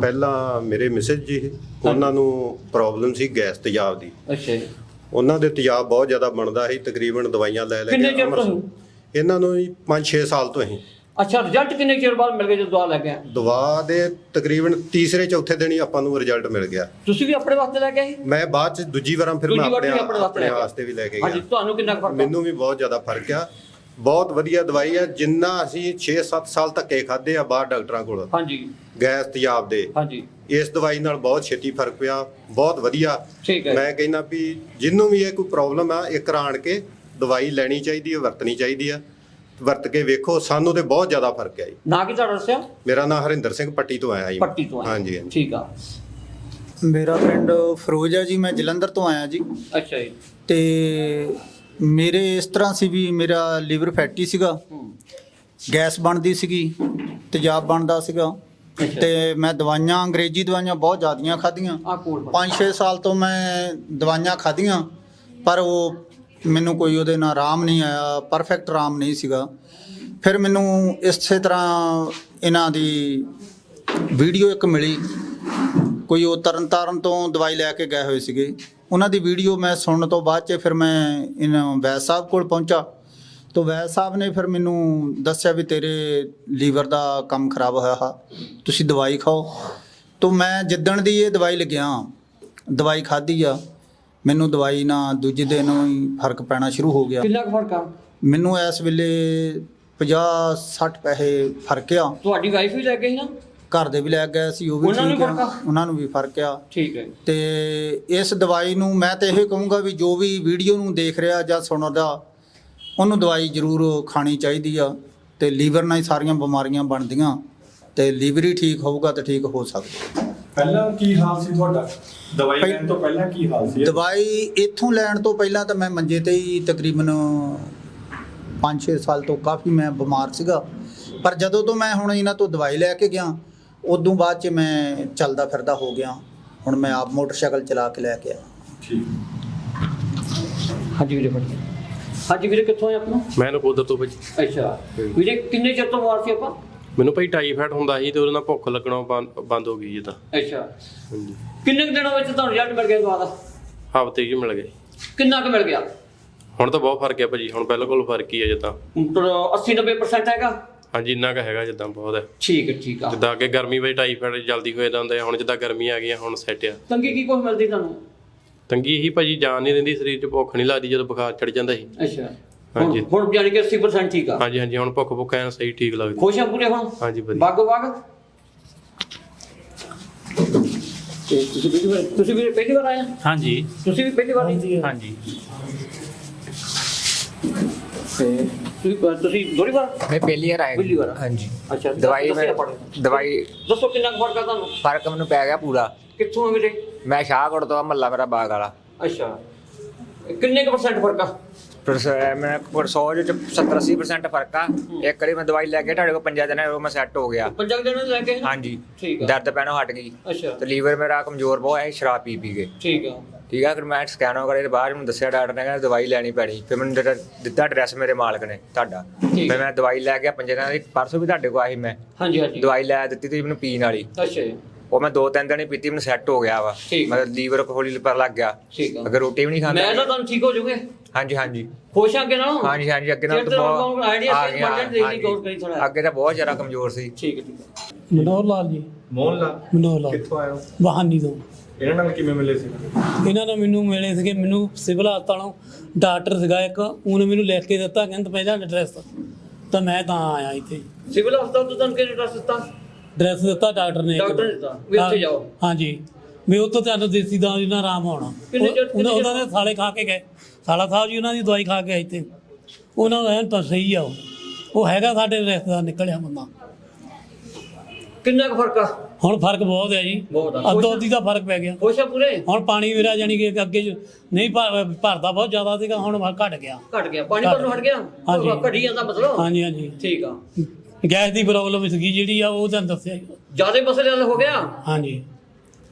Speaker 3: ਪਹਿਲਾਂ ਮੇਰੇ ਮਿਸਿਸ ਜੀ ਉਹਨਾਂ ਨੂੰ ਪ੍ਰੋਬਲਮ ਸੀ ਗੈਸ ਤੇਜ਼ਾਬ ਦੀ।
Speaker 2: ਅੱਛਾ ਜੀ।
Speaker 3: ਉਹਨਾਂ ਦੇ ਤੇਜ਼ਾਬ ਬਹੁਤ ਜ਼ਿਆਦਾ ਬਣਦਾ ਸੀ ਤਕਰੀਬਨ ਦਵਾਈਆਂ ਲੈ ਲੈ
Speaker 2: ਕਿੰਨੇ ਚਿਰ ਤੋਂ?
Speaker 3: ਅੰਮ੍ਰਿਤਸਰ-
Speaker 2: ਸੀ?
Speaker 3: ਇਹਨਾਂ ਨੂੰ 5-6 ਸਾਲ ਤੋਂ ਹੀ।
Speaker 2: ਅੱਛਾ ਰਿਜ਼ਲਟ ਕਿੰਨੇ ਚਿਰ ਬਾਅਦ ਮਿਲ ਗਿਆ ਜਦੋਂ ਦਵਾ ਲੈ ਕੇ ਆਏ?
Speaker 3: ਦਵਾ ਦੇ ਤਕਰੀਬਨ ਤੀਸਰੇ ਚੌਥੇ ਦਿਨ ਹੀ ਆਪਾਂ ਨੂੰ ਰਿਜ਼ਲਟ ਮਿਲ ਗਿਆ।
Speaker 2: ਤੁਸੀਂ ਵੀ ਆਪਣੇ ਵਾਸਤੇ ਲੈ ਕੇ ਆਏ?
Speaker 3: ਮੈਂ ਬਾਅਦ ਚ ਦੂਜੀ ਵਾਰਾਂ ਫਿਰ
Speaker 2: ਦੂਜੀ
Speaker 3: ਮੈਂ
Speaker 2: ਵਾਰ ਵੀ
Speaker 3: ਆਪਣੇ
Speaker 2: ਆਪਣੇ ਵਾਸਤੇ ਲੈ ਕੇ
Speaker 3: ਵਾਸਤੇ ਵੀ ਲੈ ਕੇ
Speaker 2: ਹਾਂਜੀ
Speaker 3: ਗਿਆ।
Speaker 2: ਤੁਹਾਨੂੰ ਕਿੰਨਾ ਕੁ ਫ਼ਰਕ ਆ?
Speaker 3: ਮੈਨੂੰ ਵੀ ਬਹੁਤ ਜ਼ਿਆਦਾ ਫ਼ਰਕ ਆ। ਬਹੁਤ ਵਧੀਆ ਦਵਾਈ ਆ ਜਿੰਨਾ ਅਸੀਂ 6-7 ਸਾਲ ਧੱਕੇ ਖਾਦੇ ਆ ਬਾਹਰ ਡਾਕਟਰਾਂ ਕੋਲ।
Speaker 2: ਹਾਂਜੀ।
Speaker 3: ਗੈਸ ਤੇਜ਼ਾਬ ਦੇ।
Speaker 2: ਹਾਂਜੀ।
Speaker 3: ਇਸ ਦਵਾਈ ਨਾਲ ਬਹੁਤ ਛੇਤੀ ਫ਼ਰਕ ਪਿਆ ਬਹੁਤ ਵਧੀਆ।
Speaker 2: ਠੀਕ ਹੈ।
Speaker 3: ਮੈਂ ਕਹਿੰਦਾ ਵੀ ਜਿੰਨੂੰ ਵੀ ਇਹ ਕੋਈ ਪ੍ਰੋਬਲਮ ਆ ਇੱਕ ਆਣ ਕੇ ਦਵਾਈ ਲੈਣੀ ਚਾਹੀਦੀ ਹੈ ਵਰਤਣੀ ਚਾਹੀਦੀ ਆ ਵਰਤ ਕੇ ਵੇਖੋ ਸਾਨੂੰ ਤੇ ਬਹੁਤ ਜ਼ਿਆਦਾ ਫ਼ਰਕ ਆ ਜੀ।
Speaker 2: ਨਾ ਕੀ ਤੁਹਾਡਾ ਦੱਸਿਆ
Speaker 3: ਮੇਰਾ ਨਾਮ ਹਰਿੰਦਰ ਸਿੰਘ ਪੱਟੀ ਤੋਂ ਆਇਆ ਜੀ।
Speaker 2: ਪੱਟੀ ਤੋਂ
Speaker 3: ਹਾਂਜੀ ਹਾਂਜੀ।
Speaker 2: ਠੀਕ ਆ।
Speaker 4: ਮੇਰਾ ਪਿੰਡ ਫਿਰੋਜ਼ ਆ ਜੀ ਮੈਂ ਜਲੰਧਰ ਤੋਂ ਆਇਆ ਜੀ।
Speaker 2: ਅੱਛਾ ਜੀ।
Speaker 4: ਤੇ ਮੇਰੇ ਇਸ ਤਰ੍ਹਾਂ ਸੀ ਵੀ ਮੇਰਾ ਲੀਵਰ ਫੈਟੀ ਸੀਗਾ ਗੈਸ ਬਣਦੀ ਸੀਗੀ ਤੇਜ਼ਾਬ ਬਣਦਾ ਸੀਗਾ। ਤੇ ਮੈਂ ਦਵਾਈਆਂ ਅੰਗਰੇਜ਼ੀ ਦਵਾਈਆਂ ਬਹੁਤ ਜ਼ਿਆਦੀਆਂ ਖਾਧੀਆਂ।
Speaker 2: ਆ ਕੋਲ
Speaker 4: 5-6 ਸਾਲ ਤੋਂ ਮੈਂ ਦਵਾਈਆਂ ਖਾਧੀਆਂ ਪਰ ਉਹ ਮੈਨੂੰ ਕੋਈ ਉਹਦੇ ਨਾਲ ਆਰਾਮ ਨਹੀਂ ਆਇਆ ਪਰਫੈਕਟ ਆਰਾਮ ਨਹੀਂ ਸੀਗਾ। ਫਿਰ ਮੈਨੂੰ ਇਸੇ ਤਰ੍ਹਾਂ ਇਹਨਾਂ ਦੀ ਵੀਡੀਓ ਇੱਕ ਮਿਲੀ ਕੋਈ ਉਹ ਤਰਨਤਾਰਨ ਤੋਂ ਦਵਾਈ ਲੈ ਕੇ ਗਏ ਹੋਏ ਸੀਗੇ। ਉਹਨਾਂ ਦੀ ਵੀਡੀਓ ਮੈਂ ਸੁਣਨ ਤੋਂ ਬਾਅਦ ਚ ਫਿਰ ਮੈਂ ਇਹਨਾਂ ਵੈਦ ਸਾਹਿਬ ਕੋਲ ਪਹੁੰਚਾ। ਤੋਂ ਵੈਦ ਸਾਹਿਬ ਨੇ ਫਿਰ ਮੈਨੂੰ ਦੱਸਿਆ ਵੀ ਤੇਰੇ ਲੀਵਰ ਦਾ ਕੰਮ ਖਰਾਬ ਹੋਇਆ ਹਾ ਤੁਸੀਂ ਦਵਾਈ ਖਾਓ। ਤੋਂ ਮੈਂ ਜਿੱਦਣ ਦੀ ਇਹ ਦਵਾਈ ਲੱਗਿਆ ਦਵਾਈ ਖਾਧੀ ਆ ਮੈਨੂੰ ਦਵਾਈ ਨਾਲ ਦੂਜੇ ਦਿਨ ਹੀ ਫ਼ਰਕ ਪੈਣਾ ਸ਼ੁਰੂ ਹੋ ਗਿਆ।
Speaker 2: ਕਿੰਨਾ ਕੁ ਫ਼ਰਕ ਆ?
Speaker 4: ਮੈਨੂੰ ਇਸ ਵੇਲੇ 50 60 ਪੈਸੇ ਫ਼ਰਕ ਆ।
Speaker 2: ਤੁਹਾਡੀ ਵਾਈਫ ਵੀ ਲੈ ਸੀ ਨਾ?
Speaker 4: ਘਰ ਦੇ ਵੀ ਲੈ ਗਏ ਸੀ ਉਹ ਵੀ
Speaker 2: ਉਹਨਾਂ ਨੂੰ
Speaker 4: ਠੀਕ
Speaker 2: ਫ਼ਰਕ
Speaker 4: ਆ।
Speaker 2: ਆ?
Speaker 4: ਉਹਨਾਂ ਨੂੰ ਵੀ ਫ਼ਰਕ ਆ।
Speaker 2: ਠੀਕ ਹੈ
Speaker 4: ਤੇ ਇਸ ਦਵਾਈ ਨੂੰ ਮੈਂ ਤੇ ਇਹ ਕਹੂੰਗਾ ਵੀ ਜੋ ਵੀ ਵੀਡੀਓ ਨੂੰ ਦੇਖ ਰਿਹਾ ਜਾਂ ਸੁਣਦਾ ਉਹਨੂੰ ਦਵਾਈ ਜ਼ਰੂਰ ਖਾਣੀ ਚਾਹੀਦੀ ਆ ਤੇ ਲੀਵਰ ਨਾਲ ਹੀ ਸਾਰੀਆਂ ਬਿਮਾਰੀਆਂ ਬਣਦੀਆਂ ਤੇ ਲੀਵਰ ਹੀ ਠੀਕ ਹੋਊਗਾ ਤਾਂ ਠੀਕ ਹੋ ਸਕਦਾ।
Speaker 6: ਪਹਿਲਾਂ ਕੀ ਹਾਲ ਸੀ ਤੁਹਾਡਾ? ਦਵਾਈ
Speaker 4: ਪਹਿ-
Speaker 6: ਲੈਣ ਤੋਂ ਪਹਿਲਾਂ ਕੀ ਹਾਲ ਸੀ?
Speaker 4: ਦਵਾਈ ਇੱਥੋਂ ਲੈਣ ਤੋਂ ਪਹਿਲਾਂ ਤਾਂ ਮੈਂ ਮੰਜੇ ਤੇ ਹੀ ਤਕਰੀਬਨ 5-6 ਸਾਲ ਤੋਂ ਕਾਫੀ ਮੈਂ ਬਿਮਾਰ ਸੀਗਾ। ਪਰ ਜਦੋਂ ਤੋਂ ਮੈਂ ਹੁਣ ਇਹਨਾਂ ਤੋਂ ਦਵਾਈ ਲੈ ਕੇ ਗਿਆ ਉਦੋਂ ਬਾਅਦ ਚ ਮੈਂ ਚੱਲਦਾ ਫਿਰਦਾ ਹੋ ਗਿਆ। ਹੁਣ ਮੈਂ ਆਪ ਮੋਟਰਸਾਈਕਲ ਚਲਾ ਕੇ ਲੈ ਕੇ ਆਇਆ।
Speaker 6: ਠੀਕ।
Speaker 2: ਹਾਂਜੀ ਵੀਰੇ ਫੜ ਹਾਂਜੀ ਵੀਰੇ ਕਿੱਥੋਂ ਆਏ ਆਪਣਾ
Speaker 5: ਮੈਂ ਨਕੋਦਰ ਤੋਂ ਭਾਜੀ।
Speaker 2: ਅੱਛਾ। ਵੀਰੇ ਕਿੰਨੇ ਚਿਰ ਤੋਂ ਬਿਮਾਰ ਸੀ ਆਪਾਂ?
Speaker 5: ਮੈਨੂੰ ਭਾਈ ਟਾਈਫਾਇਡ ਹੁੰਦਾ ਸੀ ਤੇ ਉਹਦੇ ਨਾਲ ਭੁੱਖ ਲੱਗਣਾ ਬੰਦ ਬੰਦ ਹੋ ਗਈ ਜਿੱਦਾਂ
Speaker 2: ਅੱਛਾ।
Speaker 5: ਹਾਂਜੀ।
Speaker 2: ਕਿੰਨੇ ਕੁ ਦਿਨਾਂ ਵਿੱਚ ਤੁਹਾਨੂੰ ਰਿਜ਼ਲਟ ਮਿਲ ਗਿਆ ਦਵਾ ਦਾ
Speaker 5: ਹਫ਼ਤੇ ਹੀ ਮਿਲ ਗਏ।
Speaker 2: ਕਿੰਨਾ ਕੁ ਮਿਲ ਗਿਆ?
Speaker 5: ਹੁਣ ਤਾਂ ਬਹੁਤ ਫ਼ਰਕ ਹੈ ਭਾਜੀ। ਹੁਣ ਬਿਲਕੁਲ ਫ਼ਰਕ ਹੀ ਹੈ ਜਿੱਦਾਂ
Speaker 2: ਮਤਲਬ 80 90% ਹੈਗਾ।
Speaker 5: ਹਾਂਜੀ ਇੰਨਾ ਕੁ ਹੈਗਾ ਜਿੱਦਾਂ ਬਹੁਤ ਹੈ।
Speaker 2: ਠੀਕ ਹੈ ਠੀਕ ਆ।
Speaker 5: ਜਿੱਦਾਂ ਅੱਗੇ ਗਰਮੀ ਵਿੱਚ ਟਾਈਫਾਇਡ ਜਲਦੀ ਹੋ ਜਾਂਦਾ ਹੁੰਦਾ ਹੁਣ ਜਿੱਦਾਂ ਗਰਮੀ ਆ ਗਈ ਹੈ, ਹੁਣ ਸੈੱਟ ਆ।
Speaker 2: ਤੰਗੀ ਕੀ ਕੁਛ ਮਿਲਦੀ ਤੁਹਾਨੂੰ?
Speaker 5: ਤੰਗੀ ਇਹੀ ਭਾਜੀ ਜਾਨ ਨਹੀਂ ਰਹਿੰਦੀ ਸਰੀਰ 'ਚ ਭੁੱਖ ਨਹੀਂ ਲੱਗਦੀ ਜਦੋਂ ਬੁਖਾਰ ਚੜ ਜਾਂਦਾ ਸੀ।
Speaker 2: ਅੱਛਾ।
Speaker 5: ਹਾਂਜੀ।
Speaker 2: ਹੁਣ ਹੁਣ ਜਾਨੀ ਕਿ 80% ਠੀਕ ਆ।
Speaker 5: ਹਾਂਜੀ ਹਾਂਜੀ ਹੁਣ ਭੁੱਖ ਭੁੱਖ ਐਨ ਸਹੀ ਠੀਕ ਲੱਗਦੀ।
Speaker 2: ਖੁਸ਼ ਆ ਪੂਰੇ ਹੁਣ?
Speaker 5: ਹਾਂਜੀ ਵਧੀਆ।
Speaker 2: ਬਾਗੋ ਬਾਗ। ਤੇ ਤੁਸੀਂ ਪਹਿਲੀ ਵਾਰ ਤੁਸੀਂ ਵੀ ਪਹਿਲੀ ਵਾਰ ਆਏ ਆ?
Speaker 7: ਹਾਂਜੀ।
Speaker 2: ਤੁਸੀਂ ਵੀ ਪਹਿਲੀ ਵਾਰ ਆਏ?
Speaker 7: ਹਾਂਜੀ।
Speaker 2: ਤੇ ਤੁਸੀਂ ਤੁਸੀਂ ਦੋਰੀ ਵਾਰ?
Speaker 8: ਮੈਂ ਪਹਿਲੀ ਵਾਰ ਆਇਆ
Speaker 2: ਪਹਿਲੀ ਵਾਰ?
Speaker 8: ਹਾਂਜੀ।
Speaker 2: ਅੱਛਾ
Speaker 8: ਦਵਾਈ
Speaker 2: ਦੱਸਿਆ
Speaker 8: ਮੈਂ
Speaker 2: ਪੜ੍ਹ।
Speaker 8: ਦਵਾਈ
Speaker 2: ਦੱਸੋ ਕਿੰਨਾ ਕੁ ਫ਼ਰਕ ਆ ਤੁਹਾਨੂੰ?
Speaker 8: ਫ਼ਰਕ ਮੈਨੂੰ ਪੈ ਗਿਆ ਪੂਰਾ।
Speaker 2: ਕਿੱਥੋਂ ਆ ਵੀਰੇ?
Speaker 8: ਮੈਂ ਸ਼ਾਹਕੋਟ ਤੋਂ ਮੱਲਾ ਮੇਰਾ ਬਾਗ ਵਾਲਾ।
Speaker 2: ਅੱਛਾ। ਕਿੰਨੇ ਕੁ ਪਰਸੈਂਟ ਫ਼ਰਕ ਆ?
Speaker 8: ਪਰ ਸ- ਮੈਂ ਪਰ 100 ਚ 70 80% ਫ਼ਰਕ ਆ। ਇੱਕ ਵਾਰੀ ਮੈਂ ਦਵਾਈ ਲੈ ਕੇ ਤੁਹਾਡੇ ਕੋਲ ਪੰਜਾਂ ਦਿਨਾਂ ਉਹ ਮੈਂ ਸੈੱਟ ਹੋ ਗਿਆ।
Speaker 2: ਪੰਜਾਂ ਦਿਨਾਂ ਲੈ ਕੇ?
Speaker 8: ਹਾਂਜੀ।
Speaker 2: ਠੀਕ ਆ।
Speaker 8: ਦਰਦ ਪੈਣੋਂ ਹਟ ਗਈ।
Speaker 2: ਅੱਛਾ।
Speaker 8: ਤੇ ਲੀਵਰ ਮੇਰਾ ਕਮਜ਼ੋਰ ਬਹੁਤ ਹੈ ਸ਼ਰਾਬ ਪੀ ਪੀ ਕੇ।
Speaker 2: ਠੀਕ ਆ।
Speaker 8: ਠੀਕ ਆ ਫਿਰ ਮੈਂ ਸਕੈਨ ਵਗੈਰਾ ਦੇ ਬਾਅਦ ਮੈਨੂੰ ਦੱਸਿਆ ਡਾਕਟਰ ਨੇ ਕਹਿੰਦਾ ਦਵਾਈ ਲੈਣੀ ਪੈਣੀ। ਫਿਰ ਮੈਨੂੰ ਦਿੱਤਾ- ਦਿੱਤਾ ਐਡਰੈਸ ਮੇਰੇ ਮਾਲਕ ਨੇ ਤੁਹਾਡਾ।
Speaker 2: ਠੀਕ।
Speaker 8: ਫਿਰ ਮੈਂ ਦਵਾਈ ਲੈ ਗਿਆ ਪੰਜੇ ਦਿਨਾਂ ਦੀ ਪਰਸੋਂ ਵੀ ਤੁਹਾਡੇ ਕੋਲ ਆਈ ਮੈਂ।
Speaker 2: ਹਾਂਜੀ ਹਾਂਜੀ।
Speaker 8: ਦਵਾਈ ਲੈ ਦਿੱਤੀ ਤੀ ਮੈਨੂੰ ਪੀਣ ਵਾਲੀ।
Speaker 2: ਅੱਛਾ ਜੀ।
Speaker 8: ਉਹ ਮੈਂ ਦੋ ਤਿੰਨ ਦਿਨ ਹੀ ਪੀਤੀ ਮੈਨੂੰ ਸੈੱਟ ਹੋ ਗਿਆ ਵਾ।
Speaker 2: ਠੀਕ।
Speaker 8: ਮਤਲਬ ਲੀਵਰ ਹੌਲੀ ਪਰ ਲੱਗ ਗਿਆ।
Speaker 2: ਠੀਕ ਆ।
Speaker 8: ਅਗਰ ਰੋਟੀ ਵੀ ਨਹੀਂ
Speaker 2: ਮੈਂ ਤਾਂ
Speaker 8: ਖਾਂਦਾ
Speaker 2: ਤੁਹਾਨੂੰ ਠੀਕ ਹੋ ਜਾਓਗੇ
Speaker 8: ਹਾਂਜੀ ਹਾਂਜੀ।
Speaker 2: ਖੁਸ਼ ਆ ਕਿ ਨਾ
Speaker 8: ਹਾਂਜੀ ਹਾਂਜੀ ਅੱਗੇ ਨਾਲ ਤਾਂ
Speaker 2: ਤੋਂ
Speaker 8: ਬਹੁਤ
Speaker 2: ਆਈਡੀਆ ਸੀ ਕੰਟੈਂਟ ਦੇ। ਗੌਰ ਕਰੀ ਥੋੜਾ
Speaker 8: ਅੱਗੇ ਤਾਂ ਬਹੁਤ ਜ਼ਿਆਦਾ ਕਮਜ਼ੋਰ ਸੀ।
Speaker 2: ਠੀਕ ਹੈ ਠੀਕ ਹੈ।
Speaker 9: ਮਨੋਹਰ ਲਾਲ ਜੀ।
Speaker 6: ਮੋਹਨ ਲਾਲ
Speaker 9: ਮਨੋਹਰ ਲਾਲ।
Speaker 6: ਕਿੱਥੋਂ ਆਏ ਹੋ?
Speaker 9: ਵਾਹਨੀ ਤੋਂ।
Speaker 6: ਇਹਨਾਂ ਨਾਲ ਕਿਵੇਂ ਮਿਲੇ ਸੀ?
Speaker 9: ਇਹਨਾਂ ਨੇ ਮੈਨੂੰ ਮਿਲੇ ਸੀਗੇ ਮੈਨੂੰ ਸਿਵਲ ਹਸਪਤਾਲੋਂ ਡਾਕਟਰ ਸੀਗਾ ਇੱਕ। ਉਹਨੇ ਮੈਨੂੰ ਲਿਖ ਕੇ ਦਿੱਤਾ ਕਹਿੰਦਾ ਪਹਿਲਾਂ ਐਡਰੈਸ ਤਾਂ ਮੈਂ ਤਾਂ ਆਇਆ ਇੱਥੇ।
Speaker 2: ਸਿਵਲ ਹਸਪਤਾਲ ਤੋਂ ਤੁਹਾਨੂੰ ਕਿਹੜਾ ਡਰੈਸ ਦਿੱਤਾ?
Speaker 9: ਐਡਰੈਸ ਦਿੱਤਾ ਡਾਕਟਰ ਨੇ।
Speaker 2: ਡਾਕਟਰ ਨੇ ਦਿੱਤਾ, ਵੀ
Speaker 9: ਹਾਂ,
Speaker 2: ਜਾਓ।
Speaker 9: ਹਾਂਜੀ। ਵੀ ਉੱਥੋਂ ਤੁਹਾਨੂੰ ਦੇਸੀ ਦਵਾਈ ਨਾਲ ਆਰਾਮ ਆਉਣਾ
Speaker 2: ਕਿੰਨੇ ਚਿਰ-
Speaker 9: ਉਹ- ਉਹਨਾਂ ਉਹਨਾਂ ਦੇ ਸਾਲੇ ਖਾ ਕੇ ਗਏ। ਸਾਲਾ ਸਾਹਿਬ ਜੀ ਉਹਨਾਂ ਦੀ ਦਵਾਈ ਖਾ ਕੇ ਆਏ ਇੱਥੇ। ਉਹਨਾਂ ਨੂੰ ਐਨ ਤਾਂ ਸਹੀ ਆ ਉਹ। ਉਹ ਹੈਗਾ ਸਾਡੇ ਰਿਸ਼ਤੇਦਾਰ ਨਿਕਲਿਆ ਬੰਦਾ।
Speaker 2: ਕਿੰਨਾ ਕੁ ਫ਼ਰਕ ਆ?
Speaker 9: ਹੁਣ ਫ਼ਰਕ ਬਹੁਤ ਹੈ ਜੀ।
Speaker 2: ਬਹੁਤ ਆ।
Speaker 9: ਅੱਧੋ ਅੱਧੀ ਦਾ ਫ਼ਰਕ ਪੈ ਗਿਆ।
Speaker 2: ਖੁਸ਼ ਆ ਪੂਰੇ?
Speaker 9: ਹੁਣ ਪਾਣੀ ਮੇਰਾ ਜਾਨੀ ਕਿ ਅੱਗੇ ਜ- ਨਹੀਂ ਭਰ- ਭਰਦਾ ਬਹੁਤ ਜ਼ਿਆਦਾ ਸੀਗਾ ਹੁਣ ਘਟ ਗਿਆ।
Speaker 2: ਘਟ ਗਿਆ। ਪਾਣੀ ਭਰਨੋਂ ਹਟ ਗਿਆ?
Speaker 9: ਹਾਂਜੀ।
Speaker 2: ਉਹ ਘਟੀ ਜਾਂਦਾ ਮਤਲਬ
Speaker 9: ਹਾਂਜੀ ਹਾਂਜੀ।
Speaker 2: ਠੀਕ ਆ।
Speaker 9: ਗੈਸ ਦੀ ਪ੍ਰੋਬਲਮ ਸੀਗੀ ਜਿਹੜੀ ਆ ਉਹ ਤੁਹਾਨੂੰ ਦੱਸਿਆ ਹੀ।
Speaker 2: ਜ਼ਿਆਦਾ ਮਸਲੇ ਹੱਲ ਹੋ ਗਿਆ?
Speaker 9: ਹਾਂਜੀ।